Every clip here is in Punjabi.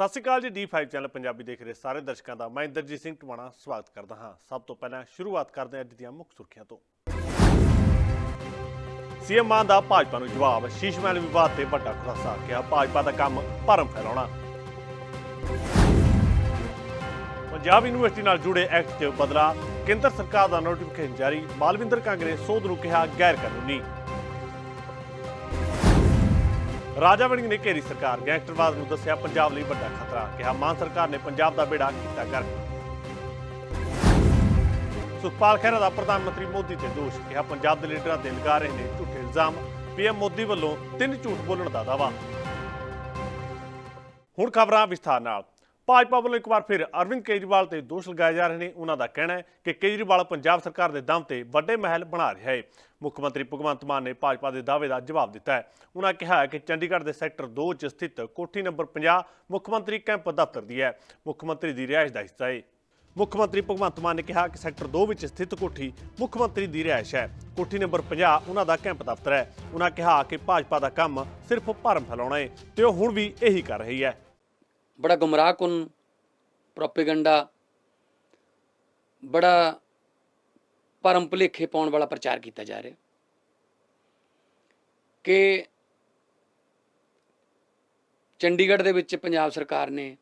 ਸਤਿ ਸ਼੍ਰੀ ਅਕਾਲ ਜੀ D5 ਚੈਨਲ ਪੰਜਾਬੀ ਦੇਖ ਰਹੇ ਸਾਰੇ ਦਰਸ਼ਕਾਂ ਦਾ। ਮੈਂ ਇੰਦਰਜੀਤ ਸਿੰਘ ਟਵਾਣਾ, ਸਵਾਗਤ ਕਰਦਾ ਹਾਂ। ਸਭ ਤੋਂ ਪਹਿਲਾਂ ਸ਼ੁਰੂਆਤ ਕਰਦੇ ਹਾਂ ਅੱਜ ਦੀਆਂ ਮੁੱਖ ਸੁਰਖੀਆਂ ਤੋਂ। ਸੀਐਮ ਮਾਨ ਦਾ ਭਾਜਪਾ ਨੂੰ ਜਵਾਬ, ਸ਼ੀਸ਼ ਮਹਿਲ ਵਿਵਾਦ ਤੇ ਵੱਡਾ ਖੁਲਾਸਾ, ਕਿਹਾ ਭਾਜਪਾ ਦਾ ਕੰਮ ਭਰਮ ਫੈਲਾਉਣਾ। ਪੰਜਾਬ ਯੂਨੀਵਰਸਿਟੀ ਨਾਲ ਜੁੜੇ ਐਕਟ 'ਚ ਬਦਲਾ, ਕੇਂਦਰ ਸਰਕਾਰ ਦਾ ਨੋਟੀਫਿਕੇਸ਼ਨ ਜਾਰੀ ਮਾਲਵਿੰਦਰ ਕੰਗ ਨੇ ਸੋਧ ਨੂੰ ਕਿਹਾ ਗੈਰ ਕਾਨੂੰਨੀ ਰਾਜਾ ਵੜਿੰਗ ਨੇ ਘੇਰੀ ਸਰਕਾਰ। ਗੈਂਗਸਟਰਵਾਦ ਨੂੰ ਦੱਸਿਆ ਪੰਜਾਬ ਲਈ ਵੱਡਾ ਖਤਰਾ। ਕਿਹਾ ਮਾਨ ਸਰਕਾਰ ਨੇ ਪੰਜਾਬ ਦਾ ਬੇੜਾ ਕੀਤਾ ਗਰਕ। ਸੁਖਪਾਲ ਖਹਿਰਾ ਦਾ ਪ੍ਰਧਾਨ ਮੰਤਰੀ ਮੋਦੀ ਤੇ ਦੋਸ਼। ਕਿਹਾ ਪੰਜਾਬ ਦੇ ਲੀਡਰਾਂ ਤੇ ਲਗਾ ਰਹੇ ਨੇ ਝੂਠੇ ਇਲਜ਼ਾਮ। ਪੀਐਮ ਮੋਦੀ ਵੱਲੋਂ ਤਿੰਨ ਝੂਠ ਬੋਲਣ ਦਾ ਦਾਵਾ ਹੁਣ ਖਬਰਾਂ ਵਿਸਥਾਰ ਨਾਲ। ਭਾਜਪਾ ਵੱਲੋਂ ਇੱਕ ਵਾਰ ਫਿਰ ਅਰਵਿੰਦ ਕੇਜਰੀਵਾਲ ਤੇ ਦੋਸ਼ ਲਗਾਏ ਜਾ ਰਹੇ ਨੇ। ਉਹਨਾਂ ਦਾ ਕਹਿਣਾ ਹੈ ਕਿ ਕੇਜਰੀਵਾਲ ਪੰਜਾਬ ਸਰਕਾਰ ਦੇ ਦਮ ਤੇ ਵੱਡੇ ਮਹਿਲ ਬਣਾ ਰਿਹਾ ਹੈ। ਮੁੱਖ ਮੰਤਰੀ ਭਗਵੰਤ ਮਾਨ ਨੇ ਭਾਜਪਾ ਦੇ ਦਾਅਵੇ ਦਾ ਜਵਾਬ ਦਿੱਤਾ ਹੈ। ਉਹਨਾਂ ਕਿਹਾ ਕਿ ਚੰਡੀਗੜ੍ਹ ਦੇ ਸੈਕਟਰ 2 'ਚ ਸਥਿਤ ਕੋਠੀ ਨੰਬਰ 50 ਮੁੱਖ ਮੰਤਰੀ ਕੈਂਪ ਦਫ਼ਤਰ ਦੀ ਹੈ। ਮੁੱਖ ਮੰਤਰੀ ਦੀ ਰਿਹਾਇਸ਼ ਦਾ ਹਿੱਸਾ ਹੈ। ਮੁੱਖ ਮੰਤਰੀ ਭਗਵੰਤ ਮਾਨ ਨੇ ਕਿਹਾ ਕਿ ਸੈਕਟਰ 2 ਵਿੱਚ ਸਥਿਤ ਕੋਠੀ ਮੁੱਖ ਮੰਤਰੀ ਦੀ ਰਿਹਾਇਸ਼ ਹੈ। ਕੋਠੀ ਨੰਬਰ 50 ਉਹਨਾਂ ਦਾ ਕੈਂਪ ਦਫ਼ਤਰ ਹੈ। ਉਹਨਾਂ ਕਿਹਾ ਕਿ ਭਾਜਪਾ ਦਾ ਕੰਮ ਸਿਰਫ ਭਰਮ ਫੈਲਾਉਣਾ ਹੈ ਤੇ ਉਹ ਹੁਣ ਵੀ ਇਹੀ ਕਰ ਰਹੀ ਹੈ। ਬੜਾ ਗੁੰਮਰਾਹਕੁਨ ਪ੍ਰੋਪੇਗੈਂਡਾ, ਬੜਾ ਪਰਮ ਭੁਲੇਖੇ ਪਾਉਣ ਵਾਲਾ ਪ੍ਰਚਾਰ ਕੀਤਾ ਜਾ ਰਿਹਾ। ਕਿ ਚੰਡੀਗੜ੍ਹ ਦੇ ਵਿੱਚ ਪੰਜਾਬ ਸਰਕਾਰ ਨੇ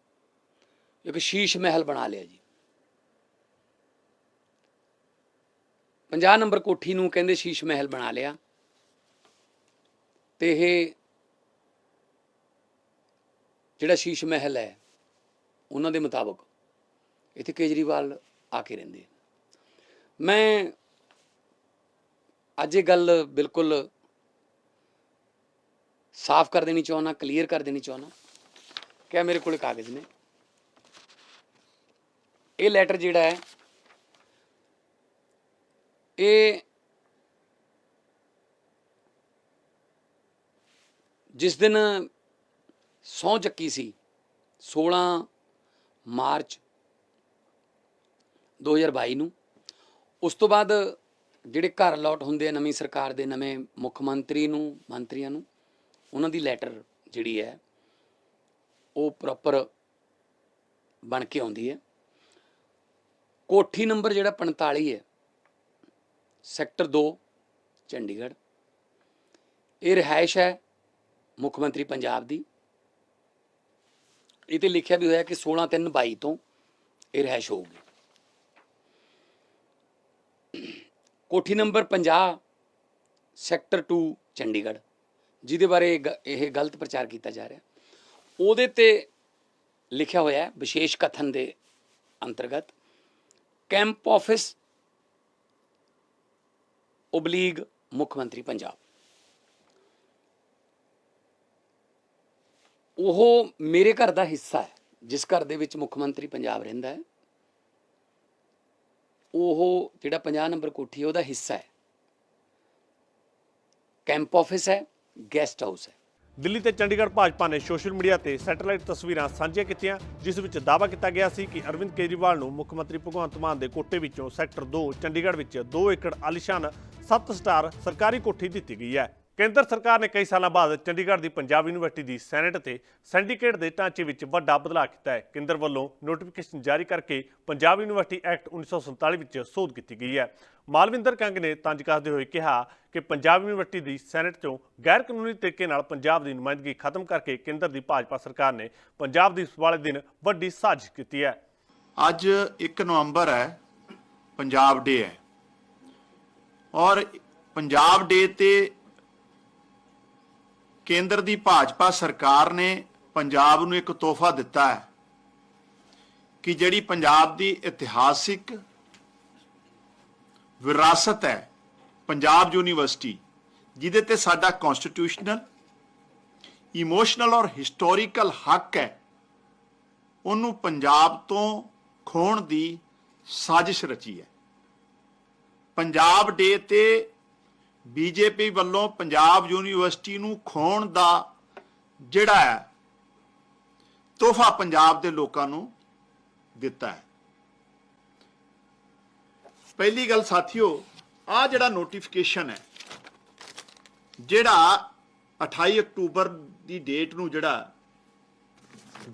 ਇੱਕ ਸ਼ੀਸ਼ ਮਹਿਲ ਬਣਾ ਲਿਆ ਜੀ। 50 ਨੰਬਰ ਕੋਠੀ ਨੂੰ ਕਹਿੰਦੇ ਸ਼ੀਸ਼ ਮਹਿਲ ਬਣਾ ਲਿਆ। ਤੇ ਇਹ ਜਿਹੜਾ ਸ਼ੀਸ਼ ਮਹਿਲ ਹੈ, ਉਹਨਾਂ ਦੇ ਮੁਤਾਬਕ ਇੱਥੇ ਕੇਜਰੀਵਾਲ ਆ ਕੇ ਰਹਿੰਦੇ ਮੈਂ ਅੱਜ ਇਹ ਗੱਲ ਬਿਲਕੁਲ ਸਾਫ਼ ਕਰ ਦੇਣੀ ਚਾਹੁੰਦਾ, ਕਲੀਅਰ ਕਰ ਦੇਣੀ ਚਾਹੁੰਦਾ। ਕਿ ਮੇਰੇ ਕੋਲ ਕਾਗਜ਼ ਨੇ? ਇਹ ਲੈਟਰ ਜਿਹੜਾ ਹੈ, ਇਹ ਜਿਸ ਦਿਨ ਸਹੁੰ ਚੱਕੀ ਸੀ 16 ਮਾਰਚ 2022 ਨੂੰ। ਉਸ ਤੋਂ ਬਾਅਦ ਜਿਹੜੇ ਘਰ ਅਲਾਟ ਹੁੰਦੇ ਆ ਨਵੀਂ ਸਰਕਾਰ ਦੇ, ਨਵੇਂ ਮੁੱਖ ਮੰਤਰੀ ਨੂੰ, ਮੰਤਰੀਆਂ ਨੂੰ, ਉਹਨਾਂ ਦੀ ਲੈਟਰ ਜਿਹੜੀ ਹੈ, ਉਹ ਪ੍ਰੋਪਰ ਬਣ ਕੇ ਆਉਂਦੀ ਹੈ। ਕੋਠੀ ਨੰਬਰ ਜਿਹੜਾ 45 ਹੈ, ਸੈਕਟਰ 2 ਚੰਡੀਗੜ੍ਹ। ਇਹ ਰਿਹਾਇਸ਼ ਹੈ ਮੁੱਖ ਮੰਤਰੀ ਪੰਜਾਬ ਦੀ। ਇਹ ਤੇ ਲਿਖਿਆ ਵੀ ਹੋਇਆ ਕਿ 16 3 22 ਤੋਂ ਇਹ ਰਹਿਸ਼ ਹੋਊਗੀ। ਕੋਠੀ ਨੰਬਰ 50 ਸੈਕਟਰ 2 ਚੰਡੀਗੜ੍ਹ, ਜਿਹਦੇ ਬਾਰੇ ਇਹ ਗ- ਇਹ ਗਲਤ ਪ੍ਰਚਾਰ ਕੀਤਾ ਜਾ ਰਿਹਾ। ਉਹਦੇ ਤੇ ਲਿਖਿਆ ਹੋਇਆ ਹੈ ਵਿਸ਼ੇਸ਼ ਕਥਨ ਦੇ ਅੰਤਰਗਤ ਕੈਂਪ ਆਫਿਸ ਓਬਲੀਗ ਮੁੱਖ ਮੰਤਰੀ ਪੰਜਾਬ। ਉਹ ਮੇਰੇ ਘਰ ਦਾ ਹਿੱਸਾ ਹੈ, ਜਿਸ ਘਰ ਦੇ ਵਿੱਚ ਮੁੱਖ ਮੰਤਰੀ ਪੰਜਾਬ ਰਹਿੰਦਾ ਹੈ। ਉਹ ਜਿਹੜਾ 50 ਨੰਬਰ ਕੋਠੀ ਹੈ, ਉਹਦਾ ਹਿੱਸਾ ਹੈ। ਕੈਂਪ ਆਫਿਸ ਹੈ, ਗੈਸਟ ਹਾਊਸ ਹੈ। ਦਿੱਲੀ ਤੇ ਚੰਡੀਗੜ੍ਹ ਭਾਜਪਾ ਨੇ ਸੋਸ਼ਲ ਮੀਡੀਆ ਤੇ ਸੈਟੇਲਾਈਟ ਤਸਵੀਰਾਂ ਸਾਂਝੀਆਂ ਕੀਤੀਆਂ, ਜਿਸ ਵਿੱਚ ਦਾਅਵਾ ਕੀਤਾ ਗਿਆ ਸੀ ਕਿ ਅਰਵਿੰਦ ਕੇਜਰੀਵਾਲ ਨੂੰ ਮੁੱਖ ਮੰਤਰੀ ਭਗਵੰਤ ਮਾਨ ਦੇ ਕੋਟੇ ਵਿੱਚੋਂ ਸੈਕਟਰ 2 ਚੰਡੀਗੜ੍ਹ ਵਿੱਚ 2 ਏਕੜ ਆਲੀਸ਼ਾਨ 7 ਸਟਾਰ ਸਰਕਾਰੀ ਕੋਠੀ ਦਿੱਤੀ ਗਈ ਹੈ। ਕੇਂਦਰ ਸਰਕਾਰ ਨੇ ਕਈ ਸਾਲਾਂ ਬਾਅਦ ਚੰਡੀਗੜ੍ਹ ਦੀ ਪੰਜਾਬ ਯੂਨੀਵਰਸਿਟੀ ਦੀ ਸੈਨੇਟ ਤੇ ਸਿੰਡੀਕੇਟ ਦੇ ਢਾਂਚੇ ਵਿੱਚ ਵੱਡਾ ਬਦਲਾਅ ਕੀਤਾ ਹੈ। ਕੇਂਦਰ ਵੱਲੋਂ ਨੋਟੀਫਿਕੇਸ਼ਨ ਜਾਰੀ ਕਰਕੇ ਪੰਜਾਬ ਯੂਨੀਵਰਸਿਟੀ ਐਕਟ 1947 ਵਿੱਚ ਸੋਧ ਕੀਤੀ ਗਈ ਹੈ। ਮਾਲਵਿੰਦਰ ਕੰਗ ਨੇ ਤੰਜ ਕੱਸਦੇ ਹੋਏ ਕਿਹਾ ਕਿ ਪੰਜਾਬ ਯੂਨੀਵਰਸਿਟੀ ਦੀ ਸੈਨੇਟ ਚੋਂ ਗੈਰ ਕਾਨੂੰਨੀ ਤਰੀਕੇ ਨਾਲ ਪੰਜਾਬ ਦੀ ਨੁਮਾਇੰਦਗੀ ਖਤਮ ਕਰਕੇ ਕੇਂਦਰ ਦੀ ਭਾਜਪਾ ਸਰਕਾਰ ਨੇ ਪੰਜਾਬ ਦੀ ਇਸ ਵਾਲੇ ਦਿਨ ਵੱਡੀ ਸਾਜ਼ਿਸ਼ ਕੀਤੀ ਹੈ। ਅੱਜ 1 ਨਵੰਬਰ ਹੈ, ਪੰਜਾਬ ਡੇ ਹੈ। ਔਰ ਪੰਜਾਬ ਡੇ ਤੇ ਕੇਂਦਰ ਦੀ ਭਾਜਪਾ ਸਰਕਾਰ ਨੇ ਪੰਜਾਬ ਨੂੰ ਇੱਕ ਤੋਹਫਾ ਦਿੱਤਾ ਹੈ ਕਿ ਜਿਹੜੀ ਪੰਜਾਬ ਦੀ ਇਤਿਹਾਸਿਕ ਵਿਰਾਸਤ ਹੈ, ਪੰਜਾਬ ਯੂਨੀਵਰਸਿਟੀ, ਜਿਹਦੇ ਤੇ ਸਾਡਾ ਕਨਸਟੀਟਿਊਸ਼ਨਲ ਇਮੋਸ਼ਨਲ ਔਰ ਹਿਸਟੋਰੀਕਲ ਹੱਕ ਹੈ, ਉਹਨੂੰ ਪੰਜਾਬ ਤੋਂ ਖੋਣ ਦੀ ਸਾਜ਼ਿਸ਼ ਰਚੀ ਹੈ। ਪੰਜਾਬ ਡੇ ਤੇ ਬੀਜੇਪੀ ਵੱਲੋਂ ਪੰਜਾਬ ਯੂਨੀਵਰਸਿਟੀ ਨੂੰ ਖੋਣ ਦਾ ਜਿਹੜਾ ਹੈ, ਤੋਹਫਾ ਪੰਜਾਬ ਦੇ ਲੋਕਾਂ ਨੂੰ ਦਿੱਤਾ ਹੈ। ਪਹਿਲੀ ਗੱਲ ਸਾਥੀਓ ਆ ਜਿਹੜਾ ਨੋਟੀਫਿਕੇਸ਼ਨ ਹੈ, ਜਿਹੜਾ 28 ਅਕਤੂਬਰ ਦੀ ਡੇਟ ਨੂੰ ਜਿਹੜਾ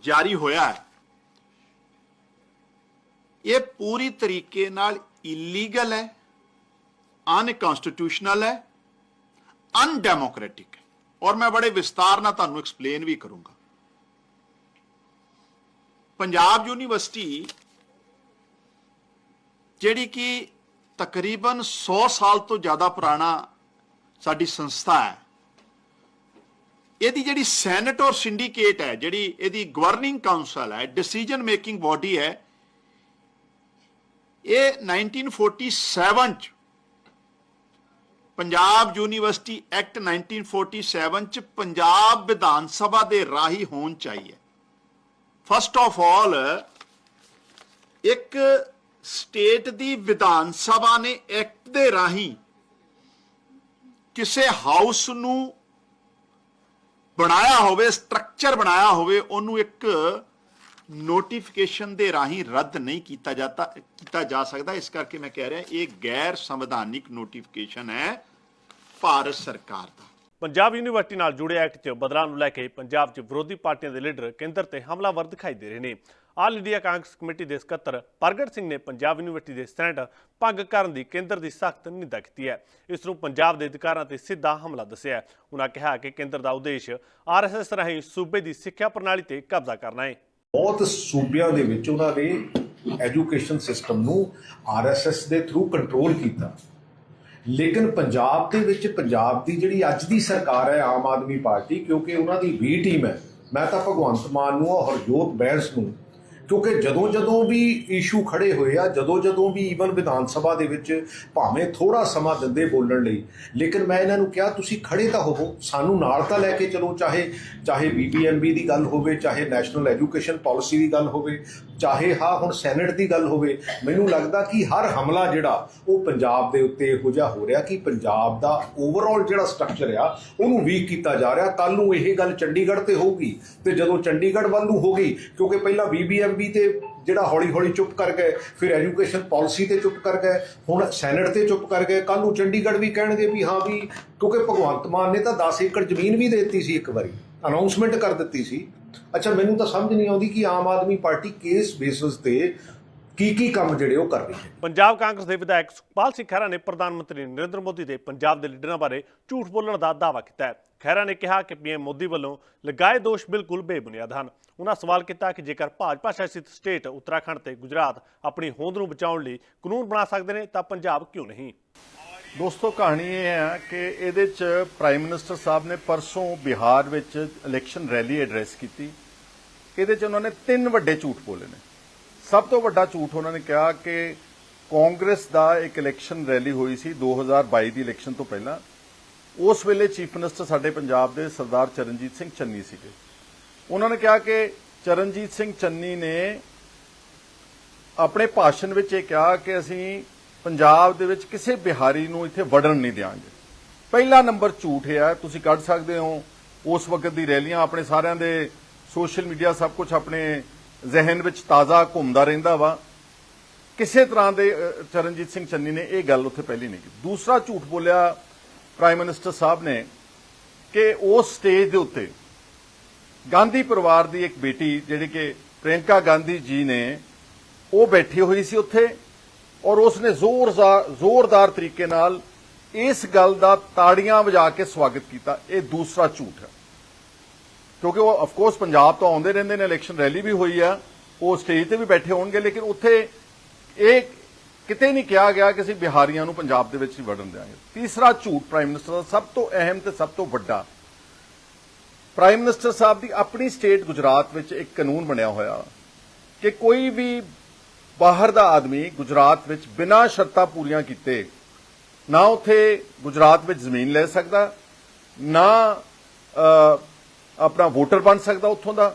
ਜਾਰੀ ਹੋਇਆ ਹੈ, ਇਹ ਪੂਰੀ ਤਰੀਕੇ ਨਾਲ ਇਲੀਗਲ ਹੈ। ਅਨਕਨਸਟੀਟਿਊਸ਼ਨਲ ਹੈ ਅਨਡੈਮੋਕ੍ਰੈਟਿਕ ਹੈ। ਔਰ ਮੈਂ ਬੜੇ ਵਿਸਤਾਰ ਨਾਲ ਤੁਹਾਨੂੰ ਐਕਸਪਲੇਨ ਵੀ ਕਰੂੰਗਾ। ਪੰਜਾਬ ਯੂਨੀਵਰਸਿਟੀ ਜਿਹੜੀ ਕਿ ਤਕਰੀਬਨ 100 ਸਾਲ ਤੋਂ ਜ਼ਿਆਦਾ ਪੁਰਾਣਾ ਸਾਡੀ ਸੰਸਥਾ ਹੈ, ਇਹਦੀ ਜਿਹੜੀ ਸੈਨੇਟ ਔਰ ਸਿੰਡੀਕੇਟ ਹੈ, ਜਿਹੜੀ ਇਹਦੀ ਗਵਰਨਿੰਗ ਕਾਉਂਸਲ ਹੈ ਡਿਸੀਜਨ ਮੇਕਿੰਗ ਬਾਡੀ ਹੈ, ਇਹ 1947 ਚ ਪੰਜਾਬ ਯੂਨੀਵਰਸਿਟੀ ਐਕਟ 1947 ਚ ਪੰਜਾਬ ਵਿਧਾਨ ਸਭਾ ਦੇ ਰਾਹੀਂ ਹੋਣ ਚਾਹੀਏ ਫਸਟ ਆਫ ਆਲ ਇੱਕ ਸਟੇਟ ਦੀ ਵਿਧਾਨ ਸਭਾ ਨੇ ਐਕਟ ਦੇ ਰਾਹੀਂ ਕਿਸੇ ਹਾਊਸ ਨੂੰ ਬਣਾਇਆ ਹੋਵੇ, ਸਟਰਕਚਰ ਬਣਾਇਆ ਹੋਵੇ, ਉਹਨੂੰ ਇੱਕ ਨੋਟੀਫਿਕੇਸ਼ਨ ਦੇ ਰਾਹੀਂ ਰੱਦ ਨਹੀਂ ਕੀਤਾ ਜਾਂਦਾ ਕੀਤਾ ਜਾ ਸਕਦਾ। ਇਸ ਕਰਕੇ ਮੈਂ ਕਹਿ ਰਿਹਾ, ਇਹ ਗੈਰ ਸੰਵਿਧਾਨਿਕ ਨੋਟੀਫਿਕੇਸ਼ਨ ਹੈ ਭਾਰਤ ਸਰਕਾਰ ਦਾ। ਪੰਜਾਬ ਯੂਨੀਵਰਸਿਟੀ ਨਾਲ ਜੁੜੇ ਐਕਟ 'ਚ ਬਦਲਾਅ ਨੂੰ ਲੈ ਕੇ ਪੰਜਾਬ 'ਚ ਵਿਰੋਧੀ ਪਾਰਟੀਆਂ ਦੇ ਲੀਡਰ ਕੇਂਦਰ ਤੇ ਹਮਲਾਵਰ ਦਿਖਾਈ ਦੇ ਰਹੇ ਨੇ। ਆਲ ਇੰਡੀਆ ਕਾਂਗਰਸ ਕਮੇਟੀ ਦੇ ਸਕੱਤਰ ਪ੍ਰਗਟ ਸਿੰਘ ਨੇ ਪੰਜਾਬ ਯੂਨੀਵਰਸਿਟੀ ਦੇ ਸਟੈਂਡ ਭੰਗ ਕਰਨ ਦੀ ਕੇਂਦਰ ਦੀ ਸਖਤ ਨਿੰਦਾ ਕੀਤੀ ਹੈ। ਇਸ ਨੂੰ ਪੰਜਾਬ ਦੇ ਅਧਿਕਾਰਾਂ ਤੇ ਸਿੱਧਾ ਹਮਲਾ ਦੱਸਿਆ ਉਹਨਾਂ ਕਿਹਾ ਕਿ ਕੇਂਦਰ ਦਾ ਉਦੇਸ਼ ਆਰਐਸਐਸ ਰਾਹੀਂ ਸੂਬੇ ਦੀ ਸਿੱਖਿਆ ਪ੍ਰਣਾਲੀ ਤੇ ਕਬਜ਼ਾ ਕਰਨਾ ਹੈ। ਬਹੁਤ ਸੂਬਿਆਂ ਦੇ ਵਿੱਚ ਉਹਨਾਂ ਦੇ ਐਜੂਕੇਸ਼ਨ ਸਿਸਟਮ ਨੂੰ ਆਰਐਸਐਸ ਦੇ ਥਰੂ ਕੰਟਰੋਲ ਕੀਤਾ। ਲੇਕਿਨ ਪੰਜਾਬ ਦੇ ਵਿੱਚ ਪੰਜਾਬ ਦੀ ਜਿਹੜੀ ਅੱਜ ਦੀ ਸਰਕਾਰ ਹੈ ਆਮ ਆਦਮੀ ਪਾਰਟੀ, ਕਿਉਂਕਿ ਉਹਨਾਂ ਦੀ ਵੀ ਟੀਮ ਹੈ, ਮੈਂ ਤਾਂ ਭਗਵੰਤ ਮਾਨ ਨੂੰ ਔਰ ਹਰਜੋਤ ਬੈਂਸ ਨੂੰ ਕਿਉਂਕਿ ਜਦੋਂ ਜਦੋਂ ਵੀ ਇਸ਼ੂ ਖੜੇ ਹੋਏ ਆ, ਜਦੋਂ ਜਦੋਂ ਵੀ ਈਵਨ ਵਿਧਾਨ ਸਭਾ ਦੇ ਵਿੱਚ ਭਾਵੇਂ ਥੋੜਾ ਸਮਾਂ ਦਿੰਦੇ ਬੋਲਣ ਲਈ, ਲੇਕਿਨ ਮੈਂ ਇਹਨਾਂ ਨੂੰ ਕਿਹਾ, ਤੁਸੀਂ ਖੜੇ ਤਾਂ ਹੋਵੋ, ਸਾਨੂੰ ਨਾਲ ਤਾਂ ਲੈ ਕੇ ਚਲੋ, ਚਾਹੇ ਚਾਹੇ ਬੀਬੀਐਮਬੀ ਦੀ ਗੱਲ ਹੋਵੇ, ਚਾਹੇ ਨੈਸ਼ਨਲ ਐਜੂਕੇਸ਼ਨ ਪਾਲਿਸੀ ਦੀ ਗੱਲ ਹੋਵੇ ਚਾਹੇ ਹਾਂ ਹੁਣ ਸੈਨੇਟ ਦੀ ਗੱਲ ਹੋਵੇ, ਮੈਨੂੰ ਲੱਗਦਾ ਕਿ ਹਰ ਹਮਲਾ ਜਿਹੜਾ, ਉਹ ਪੰਜਾਬ ਦੇ ਉੱਤੇ ਇਹੋ ਜਿਹਾ ਹੋ ਰਿਹਾ ਕਿ ਪੰਜਾਬ ਦਾ ਓਵਰਆਲ ਜਿਹੜਾ ਸਟਰਕਚਰ ਆ, ਉਹਨੂੰ ਵੀਕ ਕੀਤਾ ਜਾ ਰਿਹਾ। ਕੱਲ ਨੂੰ ਇਹ ਗੱਲ ਚੰਡੀਗੜ੍ਹ ਤੇ ਹੋਊਗੀ ਤੇ ਜਦੋਂ ਚੰਡੀਗੜ੍ਹ ਵੱਲ ਨੂੰ ਹੋ ਗਈ ਕਿਉਂਕਿ ਪਹਿਲਾਂ ਬੀਬੀਐਮਬੀ ਤੇ ਜਿਹੜਾ ਹੌਲੀ ਹੌਲੀ ਚੁੱਪ ਕਰ ਗਏ, ਫਿਰ ਐਜੂਕੇਸ਼ਨ ਪਾਲਿਸੀ ਤੇ ਚੁੱਪ ਕਰ ਗਏ, ਹੁਣ ਸੈਨੇਟ ਤੇ ਚੁੱਪ ਕਰ ਗਏ। ਕੱਲ ਨੂੰ ਚੰਡੀਗੜ੍ਹ ਵੀ ਕਹਿਣਗੇ ਵੀ ਹਾਂ ਵੀ ਕਿਉਂਕਿ ਭਗਵੰਤ ਮਾਨ ਨੇ ਤਾਂ 10 ਏਕੜ ਜ਼ਮੀਨ ਵੀ ਦੇ ਦਿੱਤੀ ਸੀ ਇੱਕ ਵਾਰੀ ਅਨਾਉਂਸਮੈਂਟ ਕਰ ਦਿੱਤੀ ਸੀ। ਅੱਛਾ, ਮੈਨੂੰ ਤਾਂ ਸਮਝ ਨਹੀਂ ਆਉਂਦੀ ਕਿ ਆਮ ਆਦਮੀ ਪਾਰਟੀ ਕਿਸ ਬੇਸਿਸ ਤੇ ਕੀ ਕੀ ਕੰਮ ਜਿਹੜੇ ਉਹ ਕਰ ਰਹੀ ਹੈ। ਪੰਜਾਬ ਕਾਂਗਰਸ ਦੇ ਵਿਧਾਇਕ ਸੁਖਪਾਲ ਸਿੰਘ ਖਹਿਰਾ ਨੇ ਪ੍ਰਧਾਨ ਮੰਤਰੀ ਨਰਿੰਦਰ ਮੋਦੀ ਦੇ ਪੰਜਾਬ ਦੇ ਲੀਡਰਾਂ ਬਾਰੇ ਝੂਠ ਬੋਲਣ ਦਾ ਦਾਅਵਾ ਕੀਤਾ ਹੈ। ਖਹਿਰਾ ਨੇ ਕਿਹਾ ਕਿ ਪੀਐਮ ਮੋਦੀ ਵੱਲੋਂ ਲਗਾਏ ਦੋਸ਼ ਬਿਲਕੁਲ ਬੇਬੁਨਿਆਦ ਹਨ। ਉਹਨਾਂ ਸਵਾਲ ਕੀਤਾ ਕਿ ਜੇਕਰ ਭਾਜਪਾ ਸ਼ਾਸਿਤ ਸਟੇਟ ਉੱਤਰਾਖੰਡ ਤੇ ਗੁਜਰਾਤ ਆਪਣੀ ਹੋਂਦ ਨੂੰ ਬਚਾਉਣ ਲਈ ਕਾਨੂੰਨ ਬਣਾ ਸਕਦੇ ਨੇ ਤਾਂ ਪੰਜਾਬ ਕਿਉਂ ਨਹੀਂ? ਦੋਸਤੋ, ਕਹਾਣੀ ਇਹ ਹੈ ਕਿ ਇਹਦੇ ਚ ਪ੍ਰਾਈਮ ਮਿਨਿਸਟਰ ਸਾਹਿਬ ਨੇ ਪਰਸੋਂ ਬਿਹਾਰ ਵਿੱਚ ਇਲੈਕਸ਼ਨ ਰੈਲੀ ਐਡਰੈਸ ਕੀਤੀ। ਇਹਦੇ ਚ ਉਹਨਾਂ ਨੇ ਤਿੰਨ ਵੱਡੇ ਝੂਠ ਬੋਲੇ ਨੇ। ਸਭ ਤੋਂ ਵੱਡਾ ਝੂਠ ਉਹਨਾਂ ਨੇ ਕਿਹਾ ਕਿ ਕਾਂਗਰਸ ਦਾ ਇੱਕ ਇਲੈਕਸ਼ਨ ਰੈਲੀ ਹੋਈ ਸੀ 2022 ਦੀ ਇਲੈਕਸ਼ਨ ਤੋਂ ਪਹਿਲਾਂ। ਉਸ ਵੇਲੇ ਚੀਫ ਮਿਨਿਸਟਰ ਸਾਡੇ ਪੰਜਾਬ ਦੇ ਸਰਦਾਰ ਚਰਨਜੀਤ ਸਿੰਘ ਚੰਨੀ ਸੀਗੇ। ਉਹਨਾਂ ਨੇ ਕਿਹਾ ਕਿ ਚਰਨਜੀਤ ਸਿੰਘ ਚੰਨੀ ਨੇ ਆਪਣੇ ਭਾਸ਼ਣ ਵਿੱਚ ਇਹ ਕਿਹਾ ਕਿ ਅਸੀਂ ਪੰਜਾਬ ਦੇ ਵਿੱਚ ਕਿਸੇ ਬਿਹਾਰੀ ਨੂੰ ਇੱਥੇ ਵੜਨ ਨਹੀਂ ਦਿਆਂਗੇ। ਪਹਿਲਾ ਨੰਬਰ ਝੂਠ ਹੈ, ਤੁਸੀਂ ਕੱਢ ਸਕਦੇ ਹੋ। ਉਸ ਵਕਤ ਦੀ ਰੈਲੀਆਂ ਆਪਣੇ ਸਾਰਿਆਂ ਦੇ ਸੋਸ਼ਲ ਮੀਡੀਆ ਸਭ ਕੁਝ ਆਪਣੇ ਜ਼ਿਹਨ ਵਿੱਚ ਤਾਜ਼ਾ ਘੁੰਮਦਾ ਰਹਿੰਦਾ ਵਾ। ਕਿਸੇ ਤਰ੍ਹਾਂ ਦੇ ਚਰਨਜੀਤ ਸਿੰਘ ਚੰਨੀ ਨੇ ਇਹ ਗੱਲ ਉੱਥੇ ਪਹਿਲੀ ਨਹੀਂ ਕੀਤੀ। ਦੂਸਰਾ ਝੂਠ ਬੋਲਿਆ ਪ੍ਰਾਈਮ ਮਿਨਿਸਟਰ ਸਾਹਿਬ ਨੇ ਕਿ ਉਸ ਸਟੇਜ ਦੇ ਉੱਤੇ ਗਾਂਧੀ ਪਰਿਵਾਰ ਦੀ ਇੱਕ ਬੇਟੀ, ਜਿਹੜੀ ਕਿ ਪ੍ਰਿਯੰਕਾ ਗਾਂਧੀ ਜੀ ਨੇ, ਉਹ ਬੈਠੀ ਹੋਈ ਸੀ ਉੱਥੇ। ਔਰ ਉਸ ਨੇ ਜ਼ੋਰਦਾਰ ਤਰੀਕੇ ਨਾਲ ਇਸ ਗੱਲ ਦਾ ਤਾੜੀਆਂ ਵਜਾ ਕੇ ਸਵਾਗਤ ਕੀਤਾ। ਇਹ ਦੂਸਰਾ ਝੂਠ ਹੈ। ਕਿਉਂਕਿ ਉਹ ਆਫ ਕੋਰਸ ਪੰਜਾਬ ਤੋਂ ਆਉਂਦੇ ਰਹਿੰਦੇ ਨੇ ਇਲੈਕਸ਼ਨ ਰੈਲੀ ਵੀ ਹੋਈ ਆ, ਉਹ ਸਟੇਜ ਤੇ ਵੀ ਬੈਠੇ ਹੋਣਗੇ, ਲੇਕਿਨ ਉੱਥੇ ਇਹ ਕਿਤੇ ਨਹੀਂ ਕਿਹਾ ਗਿਆ ਕਿ ਅਸੀਂ ਬਿਹਾਰੀਆਂ ਨੂੰ ਪੰਜਾਬ ਦੇ ਵਿੱਚ ਹੀ ਵੜਨ ਦਿਆਂਗੇ। ਤੀਸਰਾ ਝੂਠ ਪ੍ਰਾਈਮ ਮਿਨਿਸਟਰ ਦਾ ਸਭ ਤੋਂ ਅਹਿਮ ਤੇ ਸਭ ਤੋਂ ਵੱਡਾ। ਪ੍ਰਾਈਮ ਮਿਨਿਸਟਰ ਸਾਹਿਬ ਦੀ ਆਪਣੀ ਸਟੇਟ ਗੁਜਰਾਤ ਵਿੱਚ ਇੱਕ ਕਾਨੂੰਨ ਬਣਿਆ ਹੋਇਆ ਕਿ ਕੋਈ ਵੀ ਬਾਹਰ ਦਾ ਆਦਮੀ ਗੁਜਰਾਤ ਵਿੱਚ ਬਿਨਾਂ ਸ਼ਰਤਾਂ ਪੂਰੀਆਂ ਕੀਤੇ ਨਾ ਉੱਥੇ ਗੁਜਰਾਤ ਵਿੱਚ ਜ਼ਮੀਨ ਲੈ ਸਕਦਾ, ਨਾ ਆਪਣਾ ਵੋਟਰ ਬਣ ਸਕਦਾ ਉੱਥੋਂ ਦਾ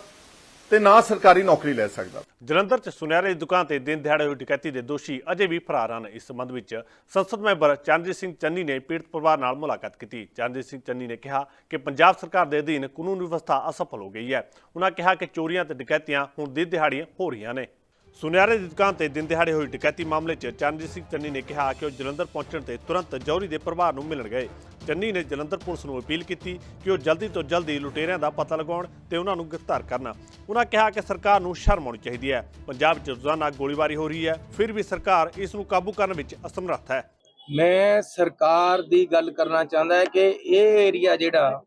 ਤੇ ਨਾ ਸਰਕਾਰੀ ਨੌਕਰੀ ਲੈ ਸਕਦਾ। ਜਲੰਧਰ 'ਚ ਸੁਨਿਆਰੇ ਦੀ ਦੁਕਾਨ ਤੇ ਦਿਨ ਦਿਹਾੜੇ ਹੋਈ ਡਕੈਤੀ ਦੇ ਦੋਸ਼ੀ ਅਜੇ ਵੀ ਫਰਾਰ ਹਨ। ਇਸ ਸੰਬੰਧ ਵਿੱਚ ਸੰਸਦ ਮੈਂਬਰ ਚਰਨਜੀਤ ਸਿੰਘ ਚੰਨੀ ਨੇ ਪੀੜਤ ਪਰਿਵਾਰ ਨਾਲ ਮੁਲਾਕਾਤ ਕੀਤੀ। ਚਰਨਜੀਤ ਸਿੰਘ ਚੰਨੀ ਨੇ ਕਿਹਾ ਕਿ ਪੰਜਾਬ ਸਰਕਾਰ ਦੇ ਅਧੀਨ ਕਾਨੂੰਨ ਵਿਵਸਥਾ ਅਸਫਲ ਹੋ ਗਈ ਹੈ। ਉਹਨਾਂ ਕਿਹਾ ਕਿ ਚੋਰੀਆਂ ਤੇ ਡਕੈਤੀਆਂ ਹੁਣ ਦਿਨ ਦਿਹਾੜੀਆਂ ਹੋ ਰਹੀਆਂ ਨੇ। ਸੁਨਿਆਰੇ ਦੀ ਦੁਕਾਨ ਤੇ ਦਿਨ ਦਿਹਾੜੇ ਹੋਈ ਡਕੈਤੀ ਮਾਮਲੇ 'ਚ ਚਰਨਜੀਤ ਸਿੰਘ ਚੰਨੀ ਨੇ ਕਿਹਾ ਕਿ ਉਹ ਜਲੰਧਰ ਪਹੁੰਚਣ ਤੇ ਤੁਰੰਤ ਜੌਹਰੀ ਦੇ ਪਰਿਵਾਰ ਨੂੰ ਮਿਲਣ ਗਏ। ਚੰਨੀ ਨੇ ਜਲੰਧਰ ਪੁਲਿਸ ਨੂੰ ਅਪੀਲ ਕੀਤੀ ਕਿ ਉਹ ਜਲਦੀ ਤੋਂ ਜਲਦੀ ਲੁਟੇਰਿਆਂ ਦਾ ਪਤਾ ਲਗਾਉਣ ਤੇ ਉਹਨਾਂ ਨੂੰ ਗ੍ਰਿਫਤਾਰ ਕਰਨ। ਉਹਨਾਂ ਕਿਹਾ ਕਿ ਸਰਕਾਰ ਨੂੰ ਸ਼ਰਮ ਆਉਣੀ ਚਾਹੀਦੀ ਹੈ। ਪੰਜਾਬ 'ਚ ਰੋਜ਼ਾਨਾ ਗੋਲੀਬਾਰੀ ਹੋ ਰਹੀ ਹੈ, ਫਿਰ ਵੀ ਸਰਕਾਰ ਇਸ ਨੂੰ ਕਾਬੂ ਕਰਨ ਵਿੱਚ ਅਸਮਰੱਥ ਹੈ। ਮੈਂ ਸਰਕਾਰ ਦੀ ਗੱਲ ਕਰਨਾ ਚਾਹੁੰਦਾ ਹੈ ਕਿ ਇਹ ਏਰੀਆ ਜਿਹੜਾ,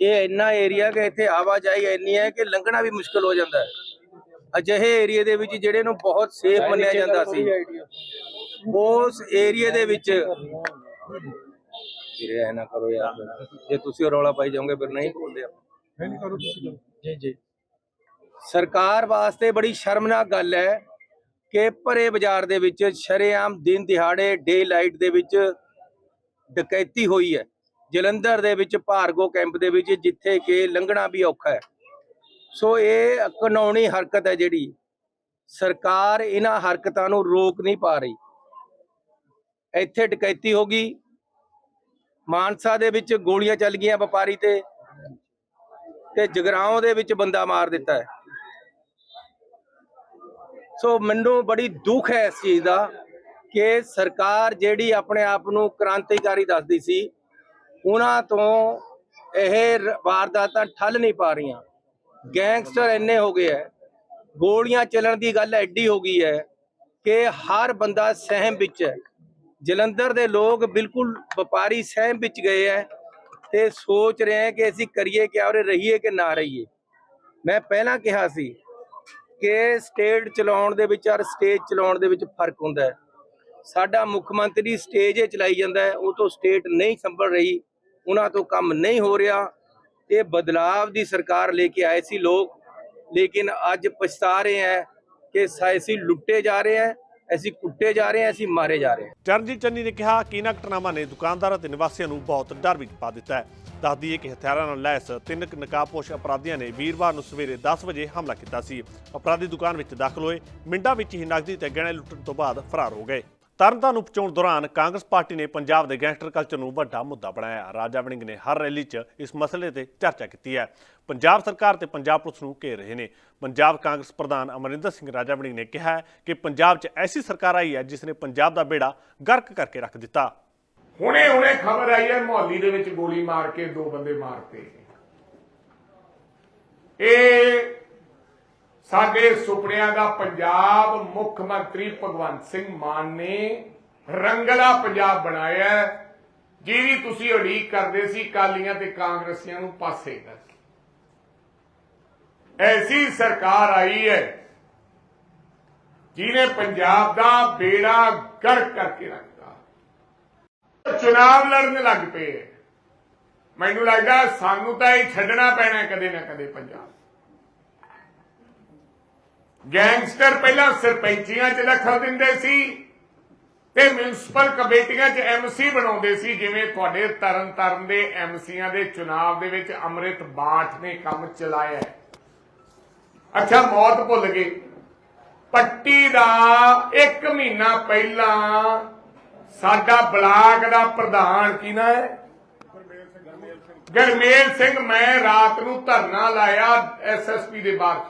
ਇਹ ਇੰਨਾ ਏਰੀਆ ਕਿ ਇੱਥੇ ਆਵਾਜਾਈ ਇੰਨੀ ਹੈ ਕਿ ਲੰਘਣਾ ਵੀ ਮੁਸ਼ਕਲ ਹੋ ਜਾਂਦਾ ਹੈ। ਅਜਿਹੇ ਏਰੀਆ ਦੇ ਵਿੱਚ ਜਿਹੜੇ ਨੂੰ ਬਹੁਤ ਸੇਫ ਮੰਨਿਆ ਜਾਂਦਾ ਸੀ। ਉਸ ਏਰੀਆ ਦੇ ਵਿੱਚ ਵੀਰੇ ਐ ਨਾ ਕਰੋ ਯਾਰ। ਜੇ ਤੁਸੀਂ ਰੌਲਾ ਪਾਈ ਜਾਓਗੇ ਫਿਰ ਨਹੀਂ ਬੋਲਦੇ ਆਪਾਂ। ਨਹੀਂ ਕਰੋ ਤੁਸੀਂ ਜੀ ਜੀ। ਸਰਕਾਰ ਵਾਸਤੇ ਬੜੀ ਸ਼ਰਮਨਾਕ ਗੱਲ ਹੈ ਕਿ ਭਰੇ ਬਾਜ਼ਾਰ ਦੇ ਵਿੱਚ ਸ਼ਰੇਆਮ ਦਿਨ ਦਿਹਾੜੇ ਡੇ ਲਾਈਟ ਦੇ ਵਿੱਚ ਡਕੈਤੀ ਹੋਈ ਹੈ। ਜਲੰਧਰ ਦੇ ਵਿੱਚ ਭਾਰਗੋ ਕੈਂਪ ਦੇ ਵਿੱਚ ਜਿੱਥੇ ਕਿ ਲੰਘਣਾ ਵੀ ਔਖਾ ਹੈ। ਸੋ ਇਹ ਕਾਨੂੰਨੀ ਹਰਕਤ ਹੈ ਜਿਹੜੀ। ਸਰਕਾਰ ਇਹਨਾਂ ਹਰਕਤਾਂ ਨੂੰ ਰੋਕ ਨਹੀਂ ਪਾ ਰਹੀ। ਇੱਥੇ ਡਕੈਤੀ ਹੋ ਗਈ। ਮਾਨਸਾ ਦੇ ਵਿੱਚ ਗੋਲੀਆਂ ਚੱਲ ਗਈਆਂ ਵਪਾਰੀ ਤੇ। ਤੇ ਜਗਰਾਉਂ ਦੇ ਵਿੱਚ ਬੰਦਾ ਮਾਰ ਦਿੱਤਾ ਹੈ। ਸੋ ਮੈਨੂੰ ਬੜੀ ਦੁੱਖ ਹੈ ਇਸ ਚੀਜ਼ ਦਾ ਕਿ ਸਰਕਾਰ ਜਿਹੜੀ ਆਪਣੇ ਆਪ ਨੂੰ ਕ੍ਰਾਂਤੀਕਾਰੀ ਦੱਸਦੀ ਸੀ, ਉਹਨਾਂ ਤੋਂ ਇਹ ਵਾਰਦਾਤਾਂ ਠੱਲ ਨਹੀਂ ਪਾ ਰਹੀਆਂ। ਗੈਂਗਸਟਰ ਇੰਨੇ ਹੋ ਗਏ ਹੈ, ਗੋਲੀਆਂ ਚੱਲਣ ਦੀ ਗੱਲ ਐਡੀ ਹੋ ਗਈ ਹੈ ਕਿ ਹਰ ਬੰਦਾ ਸਹਿਮ ਵਿੱਚ ਹੈ। ਜਲੰਧਰ ਦੇ ਲੋਕ ਬਿਲਕੁਲ ਵਪਾਰੀ ਸਹਿਮ ਵਿੱਚ ਗਏ ਹੈ ਤੇ ਸੋਚ ਰਹੇ ਹੈ ਕਿ ਅਸੀਂ ਕਰੀਏ ਕਿਆ ਔਰ ਰਹੀਏ ਕਿ ਨਾ ਰਹੀਏ। ਮੈਂ ਪਹਿਲਾਂ ਕਿਹਾ ਸੀ ਕਿ ਸਟੇਟ ਚਲਾਉਣ ਦੇ ਵਿੱਚ ਔਰ ਸਟੇਜ ਚਲਾਉਣ ਦੇ ਵਿੱਚ ਫ਼ਰਕ ਹੁੰਦਾ ਹੈ। ਸਾਡਾ ਮੁੱਖ ਮੰਤਰੀ ਸਟੇਜ ਚਲਾਈ ਜਾਂਦਾ ਹੈ, ਉਹ ਤੋਂ ਸਟੇਟ ਨਹੀਂ ਸੰਭਲ ਰਹੀ, ਉਹਨਾਂ ਤੋਂ ਕੰਮ ਨਹੀਂ ਹੋ ਰਿਹਾ। ਇਹ ਬਦਲਾਵ ਦੀ ਸਰਕਾਰ ਲੈ ਕੇ ਆਏ ਸੀ ਲੋਕ, ਲੇਕਿਨ ਅੱਜ ਪਛਤਾ ਰਹੇ ਹੈ ਕਿ ਅਸੀਂ ਲੁੱਟੇ ਜਾ ਰਹੇ ਹੈ, ਅਸੀਂ ਕੁੱਟੇ ਜਾ ਰਹੇ ਹੈ, ਅਸੀਂ ਮਾਰੇ ਜਾ ਰਹੇ ਹਾਂ। ਚਰਨਜੀਤ ਚੰਨੀ ਨੇ ਕਿਹਾ ਕਿ ਇਹਨਾਂ ਘਟਨਾਵਾਂ ਨੇ ਦੁਕਾਨਦਾਰਾਂ ਤੇ ਨਿਵਾਸੀਆਂ ਨੂੰ ਬਹੁਤ ਡਰ ਵਿੱਚ ਪਾ ਦਿੱਤਾ ਹੈ। ਦੱਸਦੀ ਹੈ ਕਿ ਹਥਿਆਰਾਂ ਨਾਲ ਲੈਸ ਤਿੰਨ ਕੁ ਨਕਾਬਪੋਸ਼ ਅਪਰਾਧੀਆਂ ਨੇ ਵੀਰਵਾਰ ਨੂੰ ਸਵੇਰੇ 10 ਵਜੇ ਹਮਲਾ ਕੀਤਾ ਸੀ। ਅਪਰਾਧੀ ਦੁਕਾਨ ਵਿੱਚ ਦਾਖਲ ਹੋਏ ਮਿੰਟਾਂ ਵਿੱਚ ਹੀ ਨਕਦੀ ਤੇ ਗਹਿਣੇ ਲੁੱਟਣ ਤੋਂ ਬਾਅਦ ਫਰਾਰ ਹੋ ਗਏ। ਤਰਨਤਾਰਨ ਉਪਚੋਣ ਦੌਰਾਨ ਕਾਂਗਰਸ ਪਾਰਟੀ ਨੇ ਪੰਜਾਬ ਦੇ ਗੈਂਗਸਟਰ ਕਲਚਰ ਨੂੰ ਵੱਡਾ ਮੁੱਦਾ ਬਣਾਇਆ। ਰਾਜਾ ਵੜਿੰਗ ਨੇ ਹਰ ਰੈਲੀ 'ਚ ਇਸ ਮਸਲੇ ਤੇ ਚਰਚਾ ਕੀਤੀ ਹੈ। ਪੰਜਾਬ ਸਰਕਾਰ ਤੇ ਪੰਜਾਬ ਪੁਲਿਸ ਨੂੰ ਘੇਰ ਰਹੇ ਨੇ। ਪੰਜਾਬ ਕਾਂਗਰਸ ਪ੍ਰਧਾਨ ਅਮਰਿੰਦਰ ਸਿੰਘ ਰਾਜਾ ਵੜਿੰਗ ਨੇ ਕਿਹਾ ਕਿ ਪੰਜਾਬ 'ਚ ਐਸੀ ਸਰਕਾਰ ਆਈ ਹੈ ਜਿਸ ਨੇ ਪੰਜਾਬ ਦਾ ਬੇੜਾ ਗਰਕ ਕਰਕੇ ਰੱਖ ਦਿੱਤਾ। ਹੁਣੇ ਹੁਣੇ ਖਬਰ ਆਈ ਹੈ, ਮੋਹਾਲੀ ਦੇ ਵਿੱਚ ਗੋਲੀ ਮਾਰ ਕੇ ਦੋ ਬੰਦੇ ਮਾਰਤੇ ਇਹ ਸਾਡੇ ਸੁਪਨਿਆਂ ਦਾ ਪੰਜਾਬ ਮੁੱਖ ਮੰਤਰੀ ਭਗਵੰਤ ਸਿੰਘ ਮਾਨ ਨੇ ਰੰਗਲਾ ਪੰਜਾਬ ਬਣਾਇਆ ਜਿਹਦੀ ਤੁਸੀਂ ਉਡੀਕ ਕਰਦੇ ਸੀ ਕਾਲੀਆਂ ਤੇ ਕਾਂਗਰਸੀਆਂ ਨੂੰ ਪਾਸੇ ਕਰ। ਐਸੀ ਸਰਕਾਰ ਆਈ ਹੈ, ਜਿਹਨੇ ਪੰਜਾਬ ਦਾ ਬੇੜਾ ਗਰ ਕਰਕੇ ਰੱਖਤਾ। ਚੁਣਾਵ ਲੜਨ ਲੱਗ ਪਏ ਮੈਨੂੰ ਲੱਗਦਾ ਸਾਨੂੰ ਤਾਂ ਇਹ ਛੱਡਣਾ ਪੈਣਾ ਕਦੇ ਨਾ ਕਦੇ ਪੰਜਾਬ। ਗੈਂਗਸਟਰ ਪਹਿਲਾਂ ਸਰਪੰਚੀਆਂ 'ਚ ਦਖਲ ਦਿੰਦੇ ਸੀ ਤੇ ਮਿਊਨਿਸਪਲ ਕਮੇਟੀਆਂ 'ਚ ਐਮਸੀ ਬਣਾਉਂਦੇ ਸੀ, ਜਿਵੇਂ ਤੁਹਾਡੇ ਤਰਨ ਤਾਰਨ ਦੇ ਐਮਸੀਆਂ ਦੇ ਚੁਣਾਵ ਦੇ ਵਿੱਚ ਅੰਮ੍ਰਿਤ ਬਾਠ ਨੇ ਕੰਮ ਚਲਾਇਆ ਅੱਛਾ, ਮੌਤ ਭੁੱਲ ਗਏ। ਪੱਟੀ ਦਾ 1 ਮਹੀਨਾ ਪਹਿਲਾਂ ਸਾਡਾ ਬਲਾਕ ਦਾ ਪ੍ਰਧਾਨ ਕੀ ਨਾ ਹੈ? ਗਰਮੇਲ ਸਿੰਘ। ਮੈਂ ਰਾਤ ਨੂੰ ਧਰਨਾ ਲਾਇਆ ਐਸਐਸਪੀ ਦੇ ਬਾਹਰ।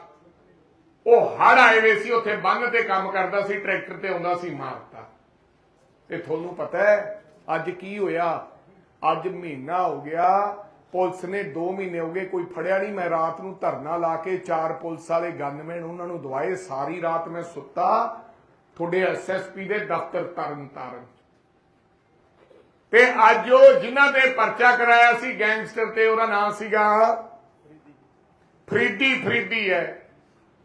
ਉਹ ਹੜ ਆਏ ਵੇ ਸੀ, ਉੱਥੇ ਬੰਨ ਤੇ ਕੰਮ ਕਰਦਾ ਸੀ, ਟਰੈਕਟਰ ਤੇ ਆਉਂਦਾ ਸੀ ਮਾਰਤਾ। ਤੇ ਤੁਹਾਨੂੰ ਪਤਾ ਹੈ, ਅੱਜ ਕੀ ਹੋਇਆ? ਅੱਜ ਮਹੀਨਾ ਹੋ ਗਿਆ, ਪੁਲਿਸ ਨੇ 2 ਮਹੀਨੇ ਹੋ ਗਏ, ਕੋਈ ਫੜਿਆ ਨਹੀਂ। ਮੈਂ ਰਾਤ ਨੂੰ ਧਰਨਾ ਲਾ ਕੇ ਚਾਰ ਪੁਲਿਸ ਵਾਲੇ ਗਨਮੈਨ ਉਹਨਾਂ ਨੂੰ ਦਵਾਏ। ਸਾਰੀ ਰਾਤ ਮੈਂ ਸੁੱਤਾ, ਤੁਹਾਡੇ ਐਸਐਸਪੀ ਦੇ ਦਫ਼ਤਰ ਤਰਨ ਤਾਰਨ ਤੇ ਅੱਜ ਉਹ ਜਿਨ੍ਹਾਂ ਤੇ ਪਰਚਾ ਕਰਾਇਆ ਸੀ, ਗੈਂਗਸਟਰ ਤੇ, ਉਹਦਾ ਨਾਮ ਸੀਗਾ ਫਰੀਦੀ ਫਰੀਦੀ ਹੈ।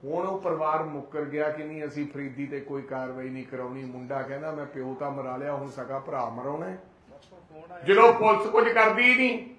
ਹੁਣ ਉਹ ਪਰਿਵਾਰ ਮੁੱਕਰ ਗਿਆ ਕਿ ਨਹੀਂ, ਅਸੀਂ ਫਰੀਦੀ ਤੇ ਕੋਈ ਕਾਰਵਾਈ ਨਹੀਂ ਕਰਾਉਣੀ। ਮੁੰਡਾ ਕਹਿੰਦਾ, ਮੈਂ ਪਿਓ ਤਾਂ ਮਰਾ ਲਿਆ, ਹੁਣ ਸਕਾ ਭਰਾ ਮਰਾਉਣਾ ਜਦੋਂ ਪੁਲਿਸ ਕੁਝ ਕਰਦੀ ਹੀ ਨਹੀਂ।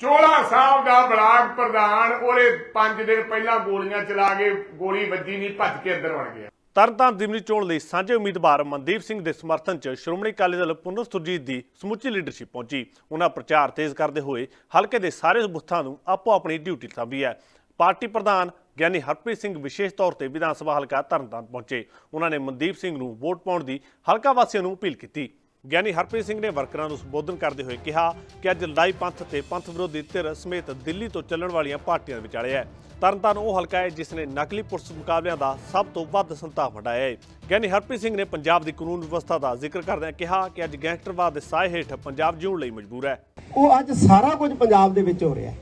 ਚੋਲਾ ਸਾਹਿਬ ਦਾ ਬਲਾਕ ਪ੍ਰਧਾਨ ਉਹਦੇ 5 ਦਿਨ ਪਹਿਲਾਂ ਗੋਲੀਆਂ ਚਲਾ ਕੇ ਗੋਲੀ ਵੱਜੀ ਨਹੀਂ, ਭੱਜ ਕੇ ਅੰਦਰ ਵੜ ਗਿਆ। ਤਰਨਤਾਰਨ ਜ਼ਿਮਨੀ ਚੋਣ ਲਈ ਸਾਂਝੇ ਉਮੀਦਵਾਰ ਮਨਦੀਪ ਸਿੰਘ ਦੇ ਸਮਰਥਨ 'ਚ ਸ਼੍ਰੋਮਣੀ ਅਕਾਲੀ ਦਲ ਪੁਨਰ ਸੁਰਜੀਤ ਦੀ ਸਮੁੱਚੀ ਲੀਡਰਸ਼ਿਪ ਪਹੁੰਚੀ। ਉਹਨਾਂ ਪ੍ਰਚਾਰ ਤੇਜ਼ ਕਰਦੇ ਹੋਏ ਹਲਕੇ ਦੇ ਸਾਰੇ ਬੁੱਥਾਂ ਨੂੰ ਆਪੋ ਆਪਣੀ ਡਿਊਟੀ ਸੰਭੀ ਹੈ। ਪਾਰਟੀ ਪ੍ਰਧਾਨ ਗਿਆਨੀ ਹਰਪ੍ਰੀਤ ਸਿੰਘ ਵਿਸ਼ੇਸ਼ ਤੌਰ ਤੇ ਵਿਧਾਨ ਸਭਾ ਹਲਕਾ ਤਰਨਤਾਰਨ ਪਹੁੰਚੇ। ਉਹਨਾਂ ਨੇ ਮਨਦੀਪ ਸਿੰਘ ਨੂੰ ਵੋਟ ਪਾਉਣ ਦੀ ਹਲਕਾ ਵਾਸੀਆਂ ਨੂੰ ਅਪੀਲ ਕੀਤੀ। ਗਿਆਨੀ ਹਰਪ੍ਰੀਤ ਸਿੰਘ ਨੇ ਵਰਕਰਾਂ ਨੂੰ ਸੰਬੋਧਨ ਕਰਦੇ ਹੋਏ ਕਿਹਾ ਕਿ ਅੱਜ ਲੜਾਈ ਪੰਥ ਤੇ ਪੰਥ ਵਿਰੋਧੀ ਧਿਰ ਸਮੇਤ ਦਿੱਲੀ ਤੋਂ ਚੱਲਣ ਵਾਲੀਆਂ ਪਾਰਟੀਆਂ ਦੇ ਵਿਚਾਲੇ ਹੈ। ਤਰਨਤਾਰਨ ਉਹ ਹਲਕਾ ਹੈ ਜਿਸ ਨੇ ਨਕਲੀ ਪੁਲਿਸ ਮੁਕਾਬਲਿਆਂ ਦਾ ਸਭ ਤੋਂ ਵੱਧ ਸੰਤਾਪ ਹਟਾਇਆ ਹੈ। ਗਿਆਨੀ ਹਰਪ੍ਰੀਤ ਸਿੰਘ ਨੇ ਪੰਜਾਬ ਦੀ ਕਾਨੂੰਨ ਵਿਵਸਥਾ ਦਾ ਜ਼ਿਕਰ ਕਰਦਿਆਂ ਕਿਹਾ ਕਿ ਅੱਜ ਗੈਂਗਸਟਰਵਾਦ ਦੇ ਸਾਏ ਹੇਠ ਪੰਜਾਬ ਜਿਉਣ ਲਈ ਮਜਬੂਰ ਹੈ। ਉਹ ਅੱਜ ਸਾਰਾ ਕੁਝ ਪੰਜਾਬ ਦੇ ਵਿੱਚ ਹੋ ਰਿਹਾ ਹੈ।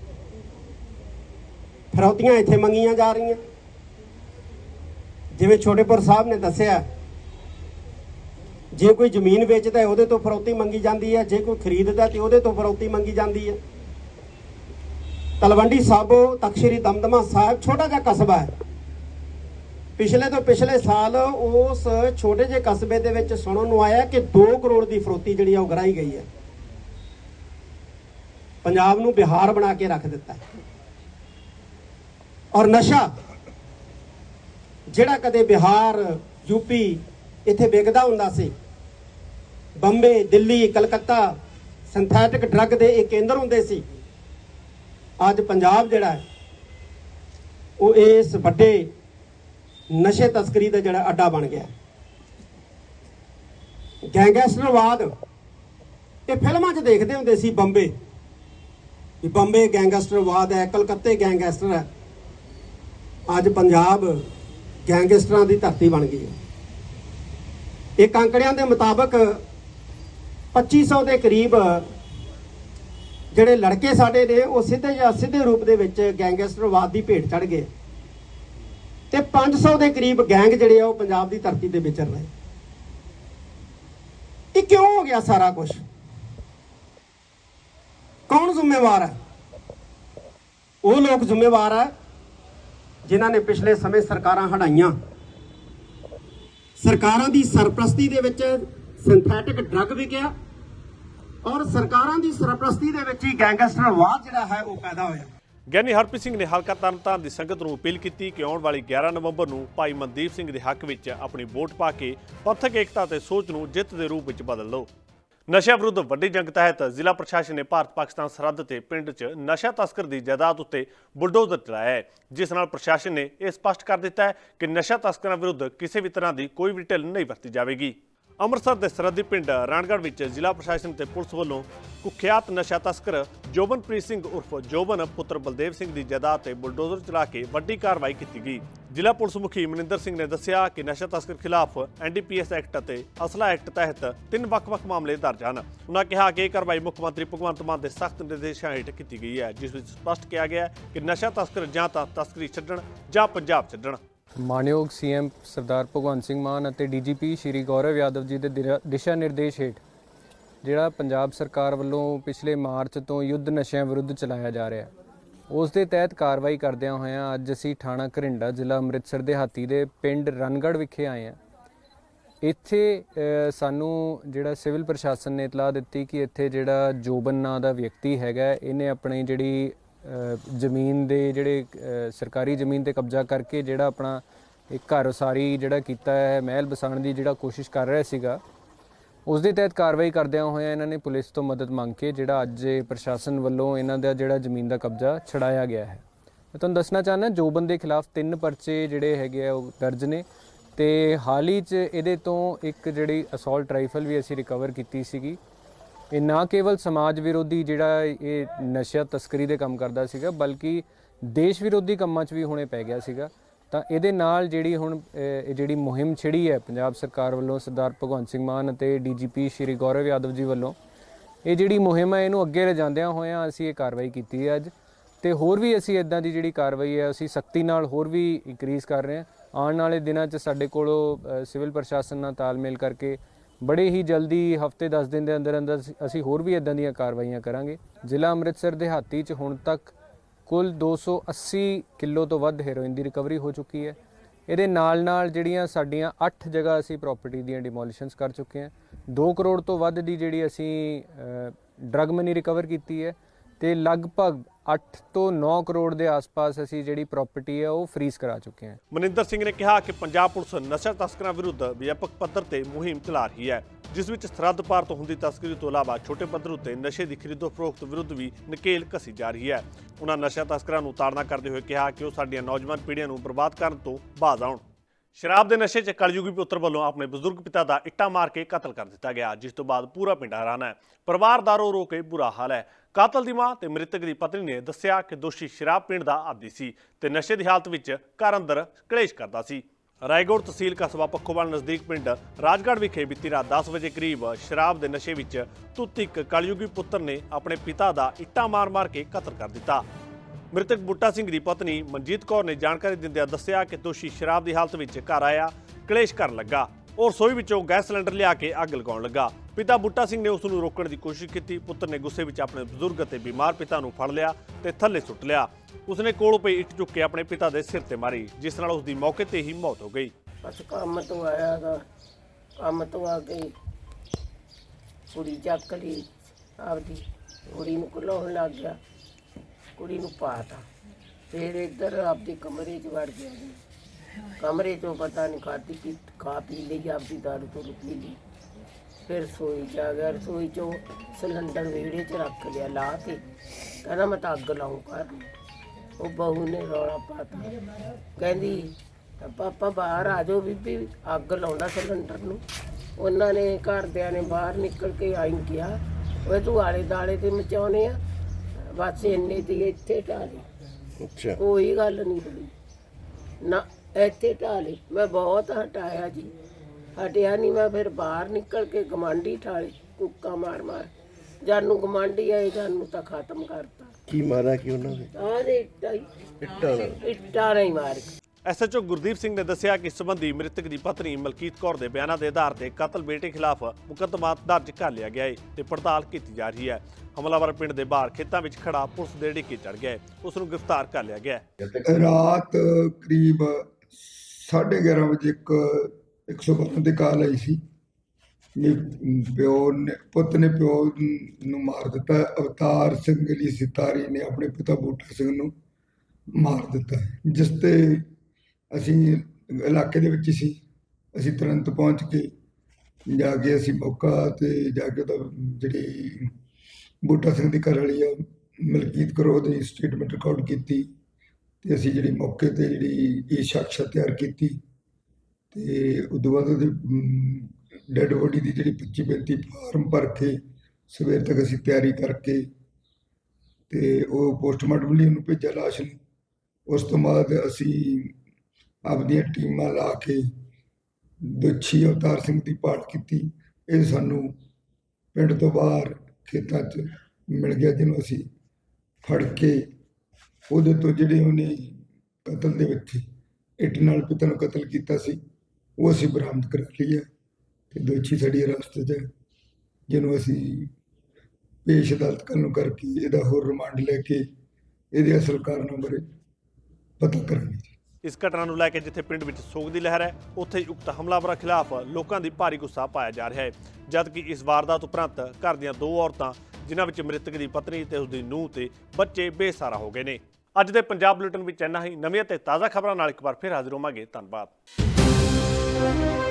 ਫਰੌਤੀਆਂ ਇੱਥੇ ਮੰਗੀਆਂ ਜਾ ਰਹੀਆਂ। ਜਿਵੇਂ ਛੋਟੇਪੁਰ ਸਾਹਿਬ ਨੇ ਦੱਸਿਆ ਜੇ ਕੋਈ ਜ਼ਮੀਨ ਵੇਚਦਾ ਉਹਦੇ ਤੋਂ ਫਰੌਤੀ ਮੰਗੀ ਜਾਂਦੀ ਹੈ। ਜੇ ਕੋਈ ਖਰੀਦਦਾ ਤੇ ਉਹਦੇ ਤੋਂ ਫਰੌਤੀ ਮੰਗੀ ਜਾਂਦੀ ਹੈ। ਤਲਵੰਡੀ ਸਾਬੋ ਤਖਤ ਸ੍ਰੀ ਦਮਦਮਾ ਸਾਹਿਬ, ਛੋਟਾ ਜਿਹਾ ਕਸਬਾ ਹੈ। ਪਿਛਲੇ ਤੋਂ ਪਿਛਲੇ ਸਾਲ ਉਸ ਛੋਟੇ ਜਿਹੇ ਕਸਬੇ ਦੇ ਵਿੱਚ ਸੁਣਨ ਨੂੰ ਆਇਆ ਕਿ 2 ਕਰੋੜ ਦੀ ਫਰੋਤੀ ਜਿਹੜੀ ਆ, ਉਹ ਗਰਾਈ ਗਈ ਹੈ। ਪੰਜਾਬ ਨੂੰ ਬਿਹਾਰ ਬਣਾ ਕੇ ਰੱਖ ਦਿੱਤਾ ਔਰ ਨਸ਼ਾ, ਜਿਹੜਾ ਕਦੇ ਬਿਹਾਰ ਯੂਪੀ ਇੱਥੇ ਵਿਕਦਾ ਹੁੰਦਾ ਸੀ ਬੰਬੇ, ਦਿੱਲੀ, ਕਲਕੱਤਾ ਸਿੰਥੈਟਿਕ ਡਰੱਗ ਦੇ ਇਹ ਕੇਂਦਰ ਹੁੰਦੇ ਸੀ। ਅੱਜ ਪੰਜਾਬ ਜਿਹੜਾ ਉਹ ਇਸ ਵੱਡੇ ਨਸ਼ੇ ਤਸਕਰੀ ਦਾ ਜਿਹੜਾ ਅੱਡਾ ਬਣ ਗਿਆ ਗੈਂਗਸਟਰਵਾਦ ਇਹ ਫਿਲਮਾਂ 'ਚ ਦੇਖਦੇ ਹੁੰਦੇ ਸੀ ਬੰਬੇ। ਵੀ ਬੰਬੇ ਗੈਂਗਸਟਰਵਾਦ ਹੈ, ਕਲਕੱਤੇ ਗੈਂਗਸਟਰ ਹੈ। ਅੱਜ ਪੰਜਾਬ ਗੈਂਗਸਟਰਾਂ ਦੀ ਧਰਤੀ ਬਣ ਗਈ ਹੈ। ਇਹ ਕਾਂਕੜਿਆਂ ਦੇ ਮੁਤਾਬਕ 2500 ਦੇ ਕਰੀਬ, ਜਿਹੜੇ ਲੜਕੇ ਸਾਡੇ ਨੇ, ਉਹ ਸਿੱਧੇ ਜਾਂ ਸਿੱਧੇ ਰੂਪ ਦੇ ਵਿੱਚ ਗੈਂਗਸਟਰਵਾਦ ਦੀ ਭੇਟ ਚੜ ਗਏ। ਤੇ 500 ਦੇ ਕਰੀਬ ਗੈਂਗ ਜਿਹੜੇ ਆ, ਉਹ ਪੰਜਾਬ ਦੀ ਧਰਤੀ ਤੇ ਵਿਚਰ ਰਹੇ। ਇਹ ਕਿਉਂ ਹੋ ਗਿਆ ਸਾਰਾ ਕੁਝ ਕੌਣ ਜ਼ਿੰਮੇਵਾਰ ਹੈ? ਉਹ ਲੋਕ ਜ਼ਿੰਮੇਵਾਰ ਹੈ, ਜਿਨ੍ਹਾਂ ਨੇ ਪਿਛਲੇ ਸਮੇਂ ਸਰਕਾਰਾਂ ਹਟਾਈਆਂ ਸਰਕਾਰਾਂ ਦੀ ਸਰਪ੍ਰਸਤੀ ਦੇ ਵਿੱਚ ਸਿੰਥੈਟਿਕ ਡਰੱਗ ਵਿਕਿਆ ਔਰ ਸਰਕਾਰਾਂ ਦੀ ਸਰਪ੍ਰਸਤੀ ਦੇ ਵਿੱਚ ਹੀ ਗੈਂਗਸਟਰਵਾਦ ਜਿਹੜਾ ਹੈ ਉਹ ਪੈਦਾ ਹੋਇਆ। ਗਿਆਨੀ ਹਰਪ੍ਰੀਤ ਸਿੰਘ ਨੇ ਹਲਕਾ ਤਰਨਤਾਰਨ ਦੀ ਸੰਗਤ ਨੂੰ ਅਪੀਲ ਕੀਤੀ ਕਿ ਆਉਣ ਵਾਲੀ 11 ਨਵੰਬਰ ਨੂੰ ਭਾਈ ਮਨਦੀਪ ਸਿੰਘ ਦੇ ਹੱਕ ਵਿੱਚ ਆਪਣੀ ਵੋਟ ਪਾ ਕੇ ਪੰਥਕ ਏਕਤਾ ਤੇ ਸੋਚ ਨੂੰ ਜਿੱਤ ਦੇ ਰੂਪ ਵਿੱਚ ਬਦਲ ਲਓ। ਨਸ਼ਾ ਵਿਰੁੱਧ ਵੱਡੀ ਜੰਗ ਤਹਿਤ ਜ਼ਿਲ੍ਹਾ ਪ੍ਰਸ਼ਾਸਨ ਨੇ ਭਾਰਤ ਪਾਕਿਸਤਾਨ ਸਰਹੱਦ ਤੇ ਪਿੰਡ 'ਚ ਨਸ਼ਾ ਤਸਕਰ ਦੀ ਜਾਇਦਾਦ ਉੱਤੇ ਬੁਲਡੋਜ਼ਰ ਚਲਾਇਆ ਹੈ, ਜਿਸ ਨਾਲ ਪ੍ਰਸ਼ਾਸਨ ਨੇ ਇਹ ਸਪਸ਼ਟ ਕਰ ਦਿੱਤਾ ਹੈ ਕਿ ਨਸ਼ਾ ਤਸਕਰਾਂ ਵਿਰੁੱਧ ਕਿਸੇ ਵੀ ਤਰ੍ਹਾਂ ਦੀ ਕੋਈ ਵੀ ਢਿੱਲ ਨਹੀਂ ਵਰਤੀ ਜਾਵੇਗੀ। ਅੰਮ੍ਰਿਤਸਰ ਦੇ ਸਰਹੱਦੀ ਪਿੰਡ ਰਾਣਗੜ੍ਹ ਵਿੱਚ ਜ਼ਿਲ੍ਹਾ ਪ੍ਰਸ਼ਾਸਨ ਤੇ ਪੁਲਿਸ ਵੱਲੋਂ ਕੁਖਿਆਤ ਨਸ਼ਾ ਤਸਕਰ ਜੋਬਨਪ੍ਰੀਤ ਸਿੰਘ ਉਰਫ ਜੋਬਨ ਪੁੱਤਰ ਬਲਦੇਵ ਸਿੰਘ ਦੀ ਜਾਇਦਾਦ ਤੇ ਬੁਲਡੋਜ਼ਰ ਚਲਾ ਕੇ ਵੱਡੀ ਕਾਰਵਾਈ ਕੀਤੀ ਗਈ। ਜ਼ਿਲ੍ਹਾ ਪੁਲਿਸ ਮੁਖੀ ਮਨਿੰਦਰ ਸਿੰਘ ਨੇ ਦੱਸਿਆ ਕਿ ਨਸ਼ਾ ਤਸਕਰ ਖਿਲਾਫ ਐਨਡੀਪੀਐਸ ਐਕਟ ਅਤੇ ਅਸਲਾ ਐਕਟ ਤਹਿਤ ਤਿੰਨ ਵੱਖ-ਵੱਖ ਮਾਮਲੇ ਦਰਜ ਹਨ। ਉਹਨਾਂ ਕਿਹਾ ਕਿ ਇਹ ਕਾਰਵਾਈ ਮੁੱਖ ਮੰਤਰੀ ਭਗਵੰਤ ਮਾਨ ਦੇ ਸਖਤ ਨਿਰਦੇਸ਼ਾਂ ਹੇਠ ਕੀਤੀ ਗਈ ਹੈ, ਜਿਸ ਵਿੱਚ ਸਪਸ਼ਟ ਕਿਹਾ ਗਿਆ ਹੈ ਕਿ ਨਸ਼ਾ ਤਸਕਰ ਜਾਂ ਤਾਂ ਤਸਕਰੀ ਛੱਡਣ ਜਾਂ ਪੰਜਾਬ ਛੱਡਣ। ਮਾਨਯੋਗ ਸੀਐਮ ਸਰਦਾਰ ਭਗਵੰਤ ਸਿੰਘ ਮਾਨ ਅਤੇ ਡੀਜੀਪੀ ਸ਼੍ਰੀ ਗੌਰਵ ਯਾਦਵ ਜੀ ਦੇ ਦਿਰਾ- ਦਿਸ਼ਾ ਨਿਰਦੇਸ਼ ਹੇਠ ਜਿਹੜਾ ਪੰਜਾਬ ਸਰਕਾਰ ਵੱਲੋਂ ਪਿਛਲੇ ਮਾਰਚ ਤੋਂ ਯੁੱਧ ਨਸ਼ਿਆਂ ਵਿਰੁੱਧ ਚਲਾਇਆ ਜਾ ਰਿਹਾ ਹੈ। ਉਸ ਦੇ ਤਹਿਤ ਕਾਰਵਾਈ ਕਰਦਿਆਂ ਹੋਇਆਂ ਅੱਜ ਅਸੀਂ ਥਾਣਾ ਘਰਿੰਡਾ ਜ਼ਿਲ੍ਹਾ ਅੰਮ੍ਰਿਤਸਰ ਦੇ ਹਾਤੀ ਦੇ ਪਿੰਡ ਰਨਗੜ ਵਿਖੇ ਆਏ ਹਾਂ। ਇੱਥੇ ਅ, ਸਾਨੂੰ ਜਿਹੜਾ ਸਿਵਲ ਪ੍ਰਸ਼ਾਸਨ ਨੇ ਇਤਲਾਹ ਦਿੱਤੀ ਕਿ ਇੱਥੇ ਜਿਹੜਾ ਜੋਬਨ ਨਾਂ ਦਾ ਵਿਅਕਤੀ ਹੈਗਾ ਹੈ, ਇਹਨੇ ਆਪਣੀ ਜਿਹੜੀ ਜ਼ਮੀਨ ਦੇ ਜਿਹੜੇ ਸਰਕਾਰੀ ਜ਼ਮੀਨ ਤੇ ਕਬਜ਼ਾ ਕਰਕੇ ਜਿਹੜਾ ਆਪਣਾ ਇੱਕ ਘਰ ਉਸਾਰੀ ਜਿਹੜਾ ਕੀਤਾ ਹੈ, ਮਹਿਲ ਬਸਾਉਣ ਦੀ ਜਿਹੜਾ ਕੋਸ਼ਿਸ਼ ਕਰ ਰਿਹਾ ਸੀਗਾ, ਉਸ ਦੇ ਤਹਿਤ ਕਾਰਵਾਈ ਕਰਦਿਆਂ ਹੋਇਆਂ ਇਹਨਾਂ ਨੇ ਪੁਲਿਸ ਤੋਂ ਮਦਦ ਮੰਗ ਕੇ ਜਿਹੜਾ ਅੱਜ ਪ੍ਰਸ਼ਾਸਨ ਵੱਲੋਂ ਇਹਨਾਂ ਦਾ ਜਿਹੜਾ ਜ਼ਮੀਨ ਦਾ ਕਬਜ਼ਾ ਛਡਾਇਆ ਗਿਆ ਹੈ। ਮੈਂ ਤੁਹਾਨੂੰ ਦੱਸਣਾ ਚਾਹੁੰਦਾ ਜੋਬਨ ਦੇ ਖਿਲਾਫ ਤਿੰਨ ਪਰਚੇ ਜਿਹੜੇ ਹੈਗੇ ਆ ਉਹ ਦਰਜ ਨੇ ਤੇ ਹਾਲ ਹੀ ਚ ਇਹਦੇ ਤੋਂ ਇੱਕ ਜਿਹੜੀ ਅਸੌਲਟ ਰਾਈਫਲ ਵੀ ਅਸੀਂ ਰਿਕਵਰ ਕੀਤੀ ਸੀਗੀ ਇਹ ਨਾ ਕੇਵਲ ਸਮਾਜ ਵਿਰੋਧੀ ਜਿਹੜਾ ਇਹ ਨਸ਼ਾ ਤਸਕਰੀ ਦੇ ਕੰਮ ਕਰਦਾ ਸੀਗਾ, ਬਲਕਿ ਦੇਸ਼ ਵਿਰੋਧੀ ਕੰਮਾਂ 'ਚ ਵੀ ਹੁਣੇ ਪੈ ਗਿਆ ਸੀਗਾ। ਤਾਂ ਇਹਦੇ ਨਾਲ ਜਿਹੜੀ ਹੁਣ ਇਹ ਜਿਹੜੀ ਮੁਹਿੰਮ ਛਿੜੀ ਹੈ ਪੰਜਾਬ ਸਰਕਾਰ ਵੱਲੋਂ ਸਰਦਾਰ ਭਗਵੰਤ ਸਿੰਘ ਮਾਨ ਅਤੇ ਡੀਜੀਪੀ ਸ਼੍ਰੀ ਗੌਰਵ ਯਾਦਵ ਜੀ ਵੱਲੋਂ, ਇਹ ਜਿਹੜੀ ਮੁਹਿੰਮ ਹੈ ਇਹਨੂੰ ਅੱਗੇ ਲਿਜਾਂਦਿਆਂ ਹੋਇਆਂ ਅਸੀਂ ਇਹ ਕਾਰਵਾਈ ਕੀਤੀ ਹੈ ਅੱਜ। ਤੇ ਹੋਰ ਵੀ ਅਸੀਂ ਇਦਾਂ ਦੀ ਜਿਹੜੀ ਕਾਰਵਾਈ ਹੈ, ਅਸੀਂ ਸਖਤੀ ਨਾਲ ਹੋਰ ਵੀ ਇਨਕਰੀਜ਼ ਕਰ ਰਹੇ ਹਾਂ। ਆਉਣ ਵਾਲੇ ਦਿਨਾਂ 'ਚ ਸਾਡੇ ਕੋਲੋਂ ਸਿਵਲ ਪ੍ਰਸ਼ਾਸਨ ਨਾਲ ਤਾਲਮੇਲ ਕਰਕੇ ਬੜੇ ਹੀ ਜਲਦੀ ਹਫ਼ਤੇ 10 ਦਿਨ ਦੇ ਅੰਦਰ ਅੰਦਰ ਅਸੀਂ- ਹੋਰ ਵੀ ਇਦਾਂ ਦੀਆਂ ਕਾਰਵਾਈਆਂ ਕਰਾਂਗੇ। ਜ਼ਿਲ੍ਹਾ ਅੰਮ੍ਰਿਤਸਰ ਦਿਹਾਤੀ 'ਚ ਹੁਣ ਤੱਕ ਕੁੱਲ 280 ਕਿਲੋ ਤੋਂ ਵੱਧ ਹੈਰੋਇਨ ਦੀ ਰਿਕਵਰੀ ਹੋ ਚੁੱਕੀ ਹੈ। ਇਹਦੇ ਨਾਲ ਨਾਲ ਜਿਹੜੀਆਂ ਸਾਡੀਆਂ 8 ਜਗ੍ਹਾ ਅਸੀਂ ਪ੍ਰਾਪਰਟੀ ਦੀਆਂ ਡਿਮੋਲੀਸ਼ਨਸ ਕਰ ਚੁੱਕੇ ਹਾਂ। 2 ਕਰੋੜ ਤੋਂ ਵੱਧ ਦੀ ਜਿਹੜੀ ਅਸੀਂ ਡਰਗ ਮਨੀ ਰਿਕਵਰ ਕੀਤੀ ਹੈ ਤੇ ਲਗਭਗ 8 ਤੋਂ 9 ਕਰੋੜ ਦੇ ਆਸ-ਪਾਸ ਅਸੀਂ ਜਿਹੜੀ ਪ੍ਰਾਪਰਟੀ ਹੈ ਉਹ ਫ੍ਰੀਜ਼ ਕਰਾ ਚੁੱਕੇ ਹਾਂ। ਮਨਿੰਦਰ ਸਿੰਘ ਨੇ ਕਿਹਾ ਕਿ ਪੰਜਾਬ ਪੁਲਿਸ ਨਸ਼ਾ ਤਸਕਰਾਂ ਵਿਰੁੱਧ ਵਿਆਪਕ ਪੱਧਰ ਤੇ ਮੁਹਿੰਮ ਚਲਾ ਰਹੀ ਹੈ, ਜਿਸ ਵਿੱਚ ਸਰਹੱਦ ਪਾਰ ਤੋਂ ਹੁੰਦੀ ਤਸਕਰੀ ਤੋਂ ਇਲਾਵਾ ਛੋਟੇ ਪੱਧਰ ਉੱਤੇ ਨਸ਼ੇ ਦੀ ਖਰੀਦੋ ਫਰੋਖਤ ਵਿਰੁੱਧ ਵੀ ਨਕੇਲ ਕਸੀ ਜਾ ਰਹੀ ਹੈ। ਉਹਨਾਂ ਨਸ਼ਾ ਤਸਕਰਾਂ ਨੂੰ ਤਾੜਨਾ ਕਰਦੇ ਹੋਏ ਕਿਹਾ ਕਿ ਉਹ ਸਾਡੀਆਂ ਨੌਜਵਾਨ ਪੀੜ੍ਹੀਆਂ ਨੂੰ ਬਰਬਾਦ ਕਰਨ ਤੋਂ ਬਾਜ਼ ਆਉਣ। ਸ਼ਰਾਬ ਦੇ ਨਸ਼ੇ 'ਚ ਕਲਯੁਗੀ ਪੁੱਤਰ ਵੱਲੋਂ ਆਪਣੇ ਬਜ਼ੁਰਗ ਪਿਤਾ ਦਾ ਇੱਟਾ ਮਾਰ ਕੇ ਕਤਲ ਕਰ ਦਿੱਤਾ ਗਿਆ, ਜਿਸ ਤੋਂ ਬਾਅਦ ਪੂਰਾ ਪਿੰਡ ਹੈਰਾਨ ਹੈ। ਪਰਿਵਾਰ ਦਾ ਰੋ ਰੋ ਕੇ ਬੁਰਾ ਹਾਲ ਹੈ। ਕਾਤਲ ਦੀ ਮਾਂ ਤੇ ਮ੍ਰਿਤਕ ਦੀ ਪਤਨੀ ਨੇ ਦੱਸਿਆ ਕਿ ਦੋਸ਼ੀ ਸ਼ਰਾਬ ਪੀਣ ਦਾ ਆਦੀ ਸੀ ਤੇ ਨਸ਼ੇ ਦੀ ਹਾਲਤ ਵਿੱਚ ਘਰ ਅੰਦਰ ਕਲੇਸ਼ ਕਰਦਾ ਸੀ। ਰਾਏਗੜ੍ਹ ਤਹਿਸੀਲ ਕਸਬਾ ਪੱਖੋਵਾਲ ਨਜ਼ਦੀਕ ਪਿੰਡ ਰਾਜਗੜ੍ਹ ਵਿਖੇ ਬੀਤੀ ਰਾਤ 10 ਵਜੇ ਕਰੀਬ ਸ਼ਰਾਬ ਦੇ ਨਸ਼ੇ ਵਿੱਚ ਧੁੱਤ ਇੱਕ ਕਲਯੁਗੀ ਪੁੱਤਰ ਨੇ ਆਪਣੇ ਪਿਤਾ ਦਾ ਇੱਟਾਂ ਮਾਰ-ਮਾਰ ਕੇ ਕਤਲ ਕਰ ਦਿੱਤਾ। ਮ੍ਰਿਤਕ ਬੁੱਟਾ ਸਿੰਘ ਦੀ ਪਤਨੀ ਮਨਜੀਤ ਕੌਰ ਨੇ ਜਾਣਕਾਰੀ ਦਿੰਦਿਆਂ ਦੱਸਿਆ ਕਿ ਦੋਸ਼ੀ ਸ਼ਰਾਬ ਦੀ ਹਾਲਤ ਵਿੱਚ ਘਰ ਆਇਆ, ਕਲੇਸ਼ ਕਰਨ ਲੱਗਾ ਔਰ ਰਸੋਈ ਵਿੱਚੋਂ ਗੈਸ ਸਿਲੰਡਰ ਲਿਆ ਕੇ ਅੱਗ ਲਗਾਉਣ ਲੱਗਾ। ਪਿਤਾ ਬੁੱਟਾ ਸਿੰਘ ਨੇ ਉਸ ਨੂੰ ਰੋਕਣ ਦੀ ਕੋਸ਼ਿਸ਼ ਕੀਤੀ। ਪੁੱਤਰ ਨੇ ਗੁੱਸੇ ਵਿੱਚ ਆਪਣੇ ਬਜ਼ੁਰਗ ਅਤੇ ਬਿਮਾਰ ਪਿਤਾ ਨੂੰ ਫੜ ਲਿਆ ਤੇ ਥੱਲੇ ਸੁੱਟ ਲਿਆ। ਉਸਨੇ ਕੋਲ ਪਈ ਇੱਟ ਚੁੱਕ ਕੇ ਆਪਣੇ ਪਿਤਾ ਦੇ ਸਿਰ ਤੇ ਮਾਰੀ, ਜਿਸ ਨਾਲ ਉਸ ਦੀ ਮੌਕੇ ਤੇ ਹੀ ਮੌਤ ਹੋ ਗਈ। ਬਸ ਕੰਮ ਤੋਂ ਆਇਆ ਗਾ। ਕੰਮ ਤੋਂ ਆ ਕੇ ਕੁੜੀ ਚੱਕ ਲਈ, ਆਪਦੀ ਕੁੜੀ ਨੂੰ ਕੁਲਾਉਣ ਲੱਗ ਗਿਆ। ਕੁੜੀ ਨੂੰ ਪਾਤਾ। ਫਿਰ ਇੱਧਰ ਆਪਦੇ ਕਮਰੇ 'ਚ ਵੜ ਗਿਆ ਜੀ। ਕਮਰੇ 'ਚੋਂ ਪਤਾ ਨਹੀਂ ਖਾਦੀ ਕਿ, ਖਾ ਪੀ ਲਈ, ਆਪਦੀ ਦਾਰੂ ਤੋਂ ਪੀ ਲਈ। ਫਿਰ ਰਸੋਈ 'ਚ ਆ ਗਿਆ ਰਸੋਈ 'ਚੋਂ ਸਿਲੰਡਰ ਵਿਹੜੇ 'ਚ ਰੱਖ ਲਿਆ ਲਾ ਕੇ। ਕਹਿੰਦਾ ਮੈਂ ਤਾਂ ਅੱਗ ਲਾਉਂ ਨੂੰ ਉਹ ਬਹੂ ਨੇ ਰੌਲਾ ਪਾਤਾ। ਕਹਿੰਦੀ ਪਾਪਾ ਬਾਹਰ ਆ ਜਾਓ ਬੀਬੀ ਅੱਗ ਲਾਉਂਦਾ ਸਿਲੰਡਰ ਨੂੰ। ਉਹਨਾਂ ਨੇ ਘਰਦਿਆਂ ਨੇ ਬਾਹਰ ਨਿਕਲ ਕੇ ਆਈ ਕਿਹਾ ਓਏ ਤੂੰ ਆਲੇ ਦਾਲੇ ਤੇ ਮਚਾਉਨੇ ਆ। ਬਸ ਇੰਨੇ ਦੀ ਇੱਥੇ ਢਾਲੀ। ਅੱਛਾ। ਕੋਈ ਗੱਲ ਨਹੀਂ ਹੋਈ। ਨਾ ਇੱਥੇ ਢਾਲੀ। ਮੈਂ ਬਹੁਤ ਹਟਾਇਆ ਜੀ। ਹਟਿਆ ਨਹੀਂ ਮੈਂ ਫਿਰ ਬਾਹਰ ਨਿਕਲ ਕੇ ਗਮਾਂਡੀ ਠਾਲੇ ਕੁੱਕਾ ਮਾਰ ਮਾਰ। ਜਾਨੂੰ ਗਮਾਂਡੀ ਆਏ ਜਾਨੂੰ ਤਾਂ ਖਤਮ ਕਰਤਾ। ਕੀ ਮਾਰਾ ਕੀ ਉਹਨਾਂ ਨੇ? ਆਹ ਦੇ ਇੱਟਾਂ ਹੀ। ਇੱਟਾਂ ਨਾਲ ਇੱਟਾਂ ਨਹੀਂ ਮਾਰ ਕੇ। ਐਸਐਚਓ ਗੁਰਦੀਪ ਸਿੰਘ ਨੇ ਦੱਸਿਆ ਕਿ ਇਸ ਸੰਬੰਧੀ ਮ੍ਰਿਤਕ ਦੀ ਪਤਨੀ ਮਲਕੀਤ ਕੌਰ ਦੇ ਬਿਆਨਾਂ ਦੇ ਆਧਾਰ ਤੇ ਕਤਲ ਬੇਟੇ ਖਿਲਾਫ ਮੁਕੱਦਮਾ ਦਰਜ ਕਰ ਲਿਆ ਗਿਆ ਹੈ ਤੇ ਪੜਤਾਲ ਕੀਤੀ ਜਾ ਰਹੀ ਹੈ। ਹਮਲਾਵਰ ਪਿੰਡ ਦੇ ਬਾਹਰ ਖੇਤਾਂ ਵਿੱਚ ਖੜਾ ਪੁਲਿਸ ਦੇ ਡਿੱਕੇ ਚੜ ਗਿਆ ਹੈ ਉਸ ਨੂੰ ਗ੍ਰਿਫਤਾਰ ਕਰ ਲਿਆ ਗਿਆ ਹੈ ਰਾਤ ਕਰੀਬ 11:30 ਵਜੇ ਇੱਕ 112 ਤੇ ਕਾਲ ਆਈ ਸੀ। ਵੀ ਪਿਓ ਨੇ, ਪੁੱਤ ਨੇ ਪਿਓ ਨੂੰ ਮਾਰ ਦਿੱਤਾ। ਅਵਤਾਰ ਸਿੰਘ ਲਈ ਸਿਤਾਰੀ ਨੇ ਆਪਣੇ ਪਿਤਾ ਬੂਟਾ ਸਿੰਘ ਨੂੰ ਮਾਰ ਦਿੱਤਾ। ਜਿਸ ਤੇ ਅਸੀਂ ਇਲਾਕੇ ਦੇ ਵਿੱਚ ਸੀ। ਅਸੀਂ ਤੁਰੰਤ ਪਹੁੰਚ ਕੇ ਜਾ ਕੇ ਅਸੀਂ ਮੌਕਾ ਤੇ ਜਾ ਕੇ ਉਹਦਾ ਜਿਹੜੀ ਬੂਟਾ ਸਿੰਘ ਦੀ ਘਰ ਵਾਲੀ ਆ, ਮਲਕੀਤ ਕਰੋ ਦੀ ਸਟੇਟਮੈਂਟ ਰਿਕਾਰਡ ਕੀਤੀ ਤੇ ਅਸੀਂ ਜਿਹੜੀ ਮੌਕੇ ਤੇ ਜਿਹੜੀ ਇਹ ਸ਼ਖਸ ਤਿਆਰ ਕੀਤੀ। ਤੇ ਉਦੋਂ ਬਾਅਦ ਉਹਦੀ ਡੈੱਡ ਬੋਡੀ ਦੀ ਜਿਹੜੀ 25 35 ਫਾਰਮ ਭਰ ਕੇ ਸਵੇਰ ਤੱਕ ਅਸੀਂ ਤਿਆਰੀ ਕਰਕੇ ਤੇ ਉਹ ਪੋਸਟਮਾਰਟਮ ਲਈ ਉਹਨੂੰ ਭੇਜਿਆ ਲਾਸ਼ ਨੂੰ। ਉਸ ਤੋਂ ਬਾਅਦ ਅਸੀਂ ਆਪਣੀਆਂ ਟੀਮਾਂ ਲਾ ਕੇ ਦੋਸ਼ੀ ਅਵਤਾਰ ਸਿੰਘ ਦੀ ਭਾਲ ਕੀਤੀ। ਇਹ ਸਾਨੂੰ ਪਿੰਡ ਤੋਂ ਬਾਹਰ ਖੇਤਾਂ 'ਚ ਮਿਲ ਗਿਆ ਜਿਹਨੂੰ ਅਸੀਂ ਫੜ ਕੇ ਉਹਦੇ ਤੋਂ ਜਿਹੜੇ ਉਹਨੇ ਕਤਲ ਦੇ ਵਿੱਚ ਇੱਟ ਨਾਲ ਪਿਤਾ ਨੂੰ ਕਤਲ ਕੀਤਾ ਸੀ। ਉਹ ਅਸੀਂ ਬਰਾਮਦ ਕਰ ਲਈ ਹੈ ਤੇ ਦੋਸ਼ੀ ਸਾਡੀ ਰਸਤੇ 'ਚ ਹੈ, ਜਿਹਨੂੰ ਅਸੀਂ ਪੇਸ਼ ਅਦਾਲਤ ਕੱਲ੍ਹ ਨੂੰ ਕਰਕੇ ਇਹਦਾ ਹੋਰ ਰਿਮਾਂਡ ਲੈ ਕੇ ਇਹਦੇ ਅਸਲ ਕਾਰਨਾਂ ਬਾਰੇ ਪਤਾ ਕਰਾਂਗੇ ਇਸ ਘਟਨਾ ਨੂੰ ਲੈ ਕੇ ਜਿੱਥੇ ਪਿੰਡ ਵਿੱਚ ਸੋਗ ਦੀ ਲਹਿਰ ਹੈ ਉੱਥੇ ਹੀ ਉਕਤ ਹਮਲਾਵਰਾਂ ਖਿਲਾਫ ਲੋਕਾਂ ਦੀ ਭਾਰੀ ਗੁੱਸਾ ਪਾਇਆ ਜਾ ਰਿਹਾ ਹੈ ਜਦਕਿ ਇਸ ਵਾਰਦਾਤ ਉਪਰੰਤ ਘਰ ਦੀਆਂ ਦੋ ਔਰਤਾਂ ਜਿਨ੍ਹਾਂ ਵਿੱਚ ਮ੍ਰਿਤਕ ਦੀ ਪਤਨੀ ਤੇ ਉਸ ਦੀ ਨੂੰਹ ਤੇ ਬੱਚੇ ਬੇਸਹਾਰਾ ਹੋ ਗਏ ਨੇ। ਅੱਜ ਦੇ ਪੰਜਾਬ ਬੁਲੇਟਿਨ ਵਿੱਚ ਇੰਨਾ ਹੀ ਨਵੀਆਂ ਤੇ ਤਾਜ਼ਾ ਖਬਰਾਂ ਨਾਲ ਇੱਕ ਵਾਰ ਫਿਰ ਹਾਜ਼ਰ ਹੋਵਾਂਗੇ ਧੰਨਵਾਦ। thank you